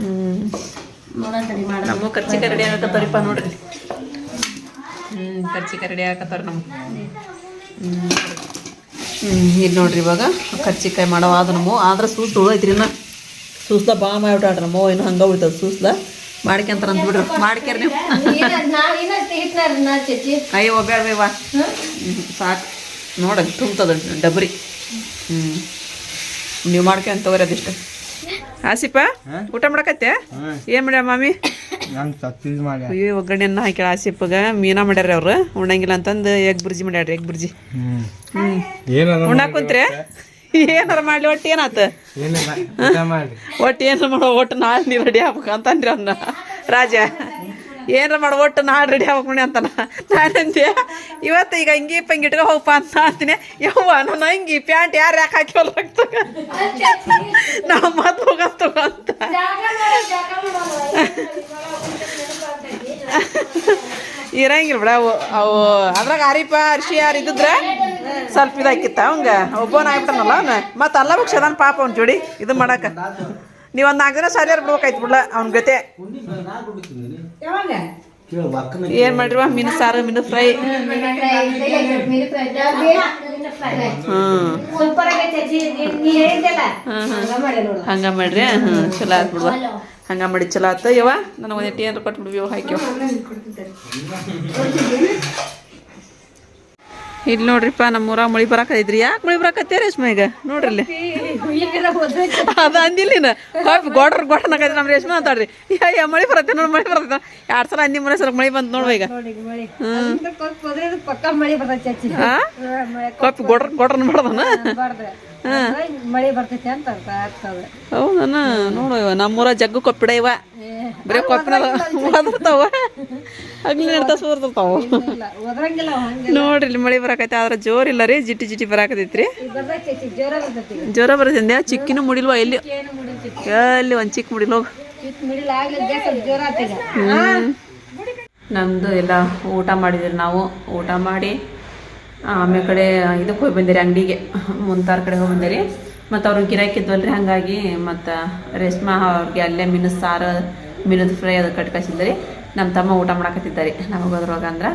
ಹ್ಞೂ ನಮ್ಮ ಕರ್ಚಿಕಾಯಿ ರೆಡಿ ಆಗತ್ತವ್ರಿಪ್ಪ ನೋಡ್ರಿ. ಹ್ಞೂ ಕರ್ಚಿಕಾಯಿ ರೆಡಿ ಆಗತ್ತಾರ ನಮ್ಗೆ. ಹ್ಞೂ ಇದು ನೋಡ್ರಿ ಇವಾಗ ಕರ್ಚಿಕಾಯಿ ಮಾಡೋ ಆದ್ರ ನಮ್ಮ ಆದ್ರೆ ಸೂಸ್ ಉಳೈತ್ರಿ ಇನ್ನ. ಸೂಸ್ಲ ಬಾ ಮಾಡಿಬಿಟ್ಟಾಡ್ರಿ ನಮ್ಮ ಇನ್ನು ಹಂಗೆ ಉಳಿತದ ಸೂಸ್ಲ ಮಾಡ್ಕೊಂತಾರ ಅಂತ ಬಿಡ್ರಿ. ಮಾಡ್ಕ್ಯಾರ ನೀವು. ಅಯ್ಯೋ ಬೇಡ ಬೇವ ಸಾಕು. ನೋಡ್ರಿ ತುಂಬತದ ಡಬ್ರಿ. ಹ್ಞೂ ನೀವು ಮಾಡ್ಕೊಂತ ತಗೋರಿ ಅದಿಷ್ಟು. ಆಸಿಪ ಊಟ ಮಾಡಕತ್ತೆ? ಏನ್ ಮಾಡ್ಯ ಮಾಮಿ? ಅಯ್ಯೋ ಒಗ್ಗರಣೆಯನ್ನ ಹಾಕ್ಯಾಳ ಆಸಿಪ್ಪಗ ಮೀನಾ ಮಾಡ್ಯಾರ ಅವ್ರು. ಉಣ್ಣಂಗಿಲ್ಲ ಅಂತಂದು ಎಗ್ ಬುರ್ಜಿ ಮಾಡ್ಯಾರ ಎಗ್ ಬುರ್ಜಿ. ಹ್ಮ್. ಹ್ಞೂ ಏನಾರ ಉಣ್ಣಾಕ್ ಕುಂತ್ರೆ? ಏನಾರ ಮಾಡ್ಲಿ ಒಟ್ಟು ಏನಾತ? ಒಟ್ಟು ಏನಾರ ಮಾಡೋ ಒಟ್ಟು ನಾಳೆ ನೀ ರೆಡಿ ಆಗ್ಬೇಕು ಅಂತಂದ್ರಿ ಅವ್ನ. ರಾಜ. ಏನಾರ ಮಾಡಿ ಒಟ್ಟು ನಾಳೆ ರೆಡಿ ಆಗ್ಬೇಕು ನೋಡಿ ಅಂತಾನ ನಾನಂದೆ ಇವತ್ತು ಈಗ ಅಂಗಿ ಪಂಗಿ ಇಟ್ಕೊ ಹೋಗಪ್ಪ ಅಂತ ಅಂತೀನಿ. ಯವ್ವ ನಾನು ಅಂಗಿ ಪ್ಯಾಂಟ್ ಯಾರು ಯಾಕೆ ಹಾಕಿವಲ್ಲ ನಾವು ಮತ್ತೆ ಹೋಗಂತ ಅಂತ. ಇರಂಗಿಲ್ಲ ಬಿಡ ಅವು ಅವು ಅದ್ರಾಗ ಅರಿಪ ಅರ್ಶಿ ಯಾರು ಇದ್ದಿದ್ರೆ ಸ್ವಲ್ಪ ಇದಾಕಿತ್ತ ಅವಂಗ. ಒಬ್ಬನ ಆಗ್ಬಿಟ್ಟನಲ್ಲ ಅವನ. ಮತ್ತೆ ಅಲ್ಲ ಭಿಕ್ಷದನ್ ಪಾಪ ಅವ್ನ ಜೋಡಿ, ಇದು ಮಾಡಾಕ. ನೀವು ಒಂದು ನಾಲ್ಕು ದಿನ ಸರಿಯಾರು ಬಿಡ್ಬೇಕಾಯ್ತು ಬಿಡ್ಲ ಅವ್ನ ಗತೆ ಏನು ಮಾಡಿರುವ? ಮೀನು ಸಾರು ಮೀನು ಫ್ರೈ. ಹಂಗ ಮಾಡ್ರಿ? ಹ್ಞೂ ಚಲೋ ಆತ್ ಬಿಡುವ. ಹಂಗ ಮಾಡಿ ಚಲೋ ಆತ. ಯವ್ವ ನನಗೆ ಒಂದೇ ಎಟ್ಟಿ ಏನಾರ ಕೊಟ್ಬಿಡ್ವಿ ಹಾಕ್ಯವ ಇಲ್ಲಿ ನೋಡ್ರಿಪ್ಪ ನಮ್ಮ ಊರಾಗ ಮಳಿ ಬರಾಕೈತ್ರಿ ಯಾಕೆ ಮಳಿ ಬರಾಕತ್ತೇ ರೇಷ್ಮೆ ಈಗ? ನೋಡ್ರಿ ಅದ ಅಂದಿಲ್ಲ ಗೋಡ್ರ ಗೋಡ್ರ ಗೋಡನಾಗೈತಿ ನಮ್ಮ ರೇಷ್ಮೆ ಅಂತಾಡ್ರಿ ಯಾ ಮಳಿ ಬರತ್ತೆ ನೋಡಿ ಮಳಿ ಬರತ್ತೆ ಎರಡು ಸಲ ಅಂದಿ ಮನೆ ಸಲ ಮಳಿ ಬಂತು ನೋಡುವ ಈಗ. ಪಕ್ಕ ಮಳಿ ಬರ್ತೈತಿ ಅಜ್ಜಿ ಆ? ಕಾಪಿ ಗೋಡ್ರ ಗೋಡ್ರನ್ನ ಮಾಡ್ದನ? ಮಳಿ ಬರ್ತೈತಿ ಅಂತ ಅರ್ಥ ಆಗ್ತದ. ಹೌದನ? ನೋಡುವ ನಮ್ಮೂರ ಜಗ್ಗು ಕೊಪ್ಪಿಡ ಇವ. ಬರೀ ಕೊಪ್ಪನ ನೋಡ್ರಿ ಇಲ್ಲಿ ಮಳೆ ಬರಾಕೈತಿ ಆದ್ರೆ ಜೋರ್ ಇಲ್ಲ ರೀ ಜಿಟ್ಟಿ ಜಿಟ್ಟಿ ಬರಾಕತೈತ್ರಿ ಜ್ವರ ಬರ್ತೈತಿ. ಚಿಕ್ಕಿನೂ ಮುಡಿಲ್ವಾ ಎಲ್ಲಿ? ಎಲ್ಲಿ ಒಂದು ಚಿಕ್ಕ ಮುಡಿಲ್ ಹೋಗ್. ನಮ್ಮದು ಎಲ್ಲ ಊಟ ಮಾಡಿದ್ರಿ ನಾವು ಊಟ ಮಾಡಿ ಆಮೇಲೆ ಕಡೆ ಇದಕ್ಕೆ ಹೋಗಿ ಬಂದಿರಿ ಅಂಗಡಿಗೆ ಮುಂತಾರ ಕಡೆ ಹೋಗಿ ಬಂದಿರಿ. ಮತ್ತು ಅವ್ರಿಗೆ ಗಿರಾಕಿದ್ವಲ್ರಿ ಹಾಗಾಗಿ ಮತ್ತು ರೇಷ್ಮಾ ಅವ್ರಿಗೆ ಅಲ್ಲೇ ಮೀನು ಸಾರು ಮೀನದ ಫ್ರೈ ಅದು ಕಟ್ಕಸಿದ್ರಿ ನಮ್ಮ ತಮ್ಮ ಊಟ ಮಾಡಕತ್ತಿದ್ದಾರೆ. ನಮಗೆ ಅದ್ರೊಳಗೆ ಅಂದ್ರೆ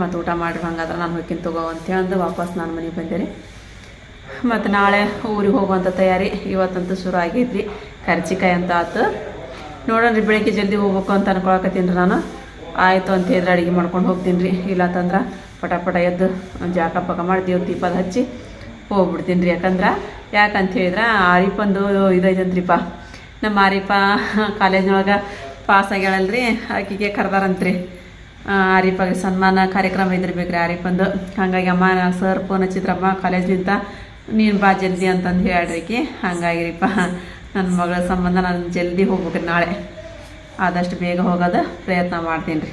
ಮತ್ತು ಊಟ ಮಾಡ್ರಿ ಹಂಗಾದ್ರೆ ನಾನು ಹೋಗ್ತೀನಿ ತಗೋ ಅಂತ ಹೇಳಂದು ವಾಪಸ್ ನಾನು ಮನೆಗೆ ಬಂದೆ ಮತ್ತು ನಾಳೆ ಊರಿಗೆ ಹೋಗುವಂಥ ತಯಾರಿ ಇವತ್ತಂತೂ ಶುರು ಆಗೈತ್ರಿ. ಕರ್ಚಿಕಾಯಿ ಅಂತ ಆತು. ನೋಡೋಣ ರೀ ಬೆಳಿಗ್ಗೆ ಜಲ್ದಿ ಹೋಗ್ಬೇಕು ಅಂತ ಅನ್ಕೊಳಕತ್ತೀನಿ ರೀ ನಾನು. ಆಯಿತು ಅಂತ ಹೇಳಿದ್ರೆ ಅಡುಗೆ ಮಾಡ್ಕೊಂಡು ಹೋಗ್ತೀನಿ ರೀ ಇಲ್ಲ ಅಂತಂದ್ರೆ ಪಟ ಪಟ ಎದ್ದು ಜಾಕ ಪಕ ಮಾಡಿ ದೇವ್ರ ದೀಪದ ಹಚ್ಚಿ ಹೋಗ್ಬಿಡ್ತೀನಿ ರೀ ಯಾಕಂದ್ರೆ ಯಾಕಂತ ಹೇಳಿದ್ರೆ ಆರಿಪಂದು ಇದೈತಂತ್ರಿಪ್ಪ ನಮ್ಮ ಆರಿಪ ಕಾಲೇಜ್ನೊಳಗೆ ಪಾಸ್ ಆಗ್ಯಾಳಲ್ರಿ ಆಕಿಗೆ ಕರ್ದಾರಂತ್ರಿ. ಆರಿಪಾಗೆ ಸನ್ಮಾನ ಕಾರ್ಯಕ್ರಮ ಇದ್ದಿರ್ಬೇಕ್ರಿ ಆರಿಪಂದು ಹಾಗಾಗಿ ಅಮ್ಮ, ಸರ್ ಫೋನ್ ಹಚ್ಚಿದ್ರಮ್ಮ ಕಾಲೇಜ್ಲಿಂದ ನೀನು ಬಾ ಜಲ್ದಿ ಅಂತಂದು ಹೇಳ್ರಿಕಿ ಹಂಗಾಗಿರಿಪ್ಪ ನನ್ನ ಮಗಳ ಸಂಬಂಧ ನಾನು ಜಲ್ದಿ ಹೋಗ್ಬೇಕ್ರಿ ನಾಳೆ. ಆದಷ್ಟು ಬೇಗ ಹೋಗೋದು ಪ್ರಯತ್ನ ಮಾಡ್ತೀನಿ ರೀ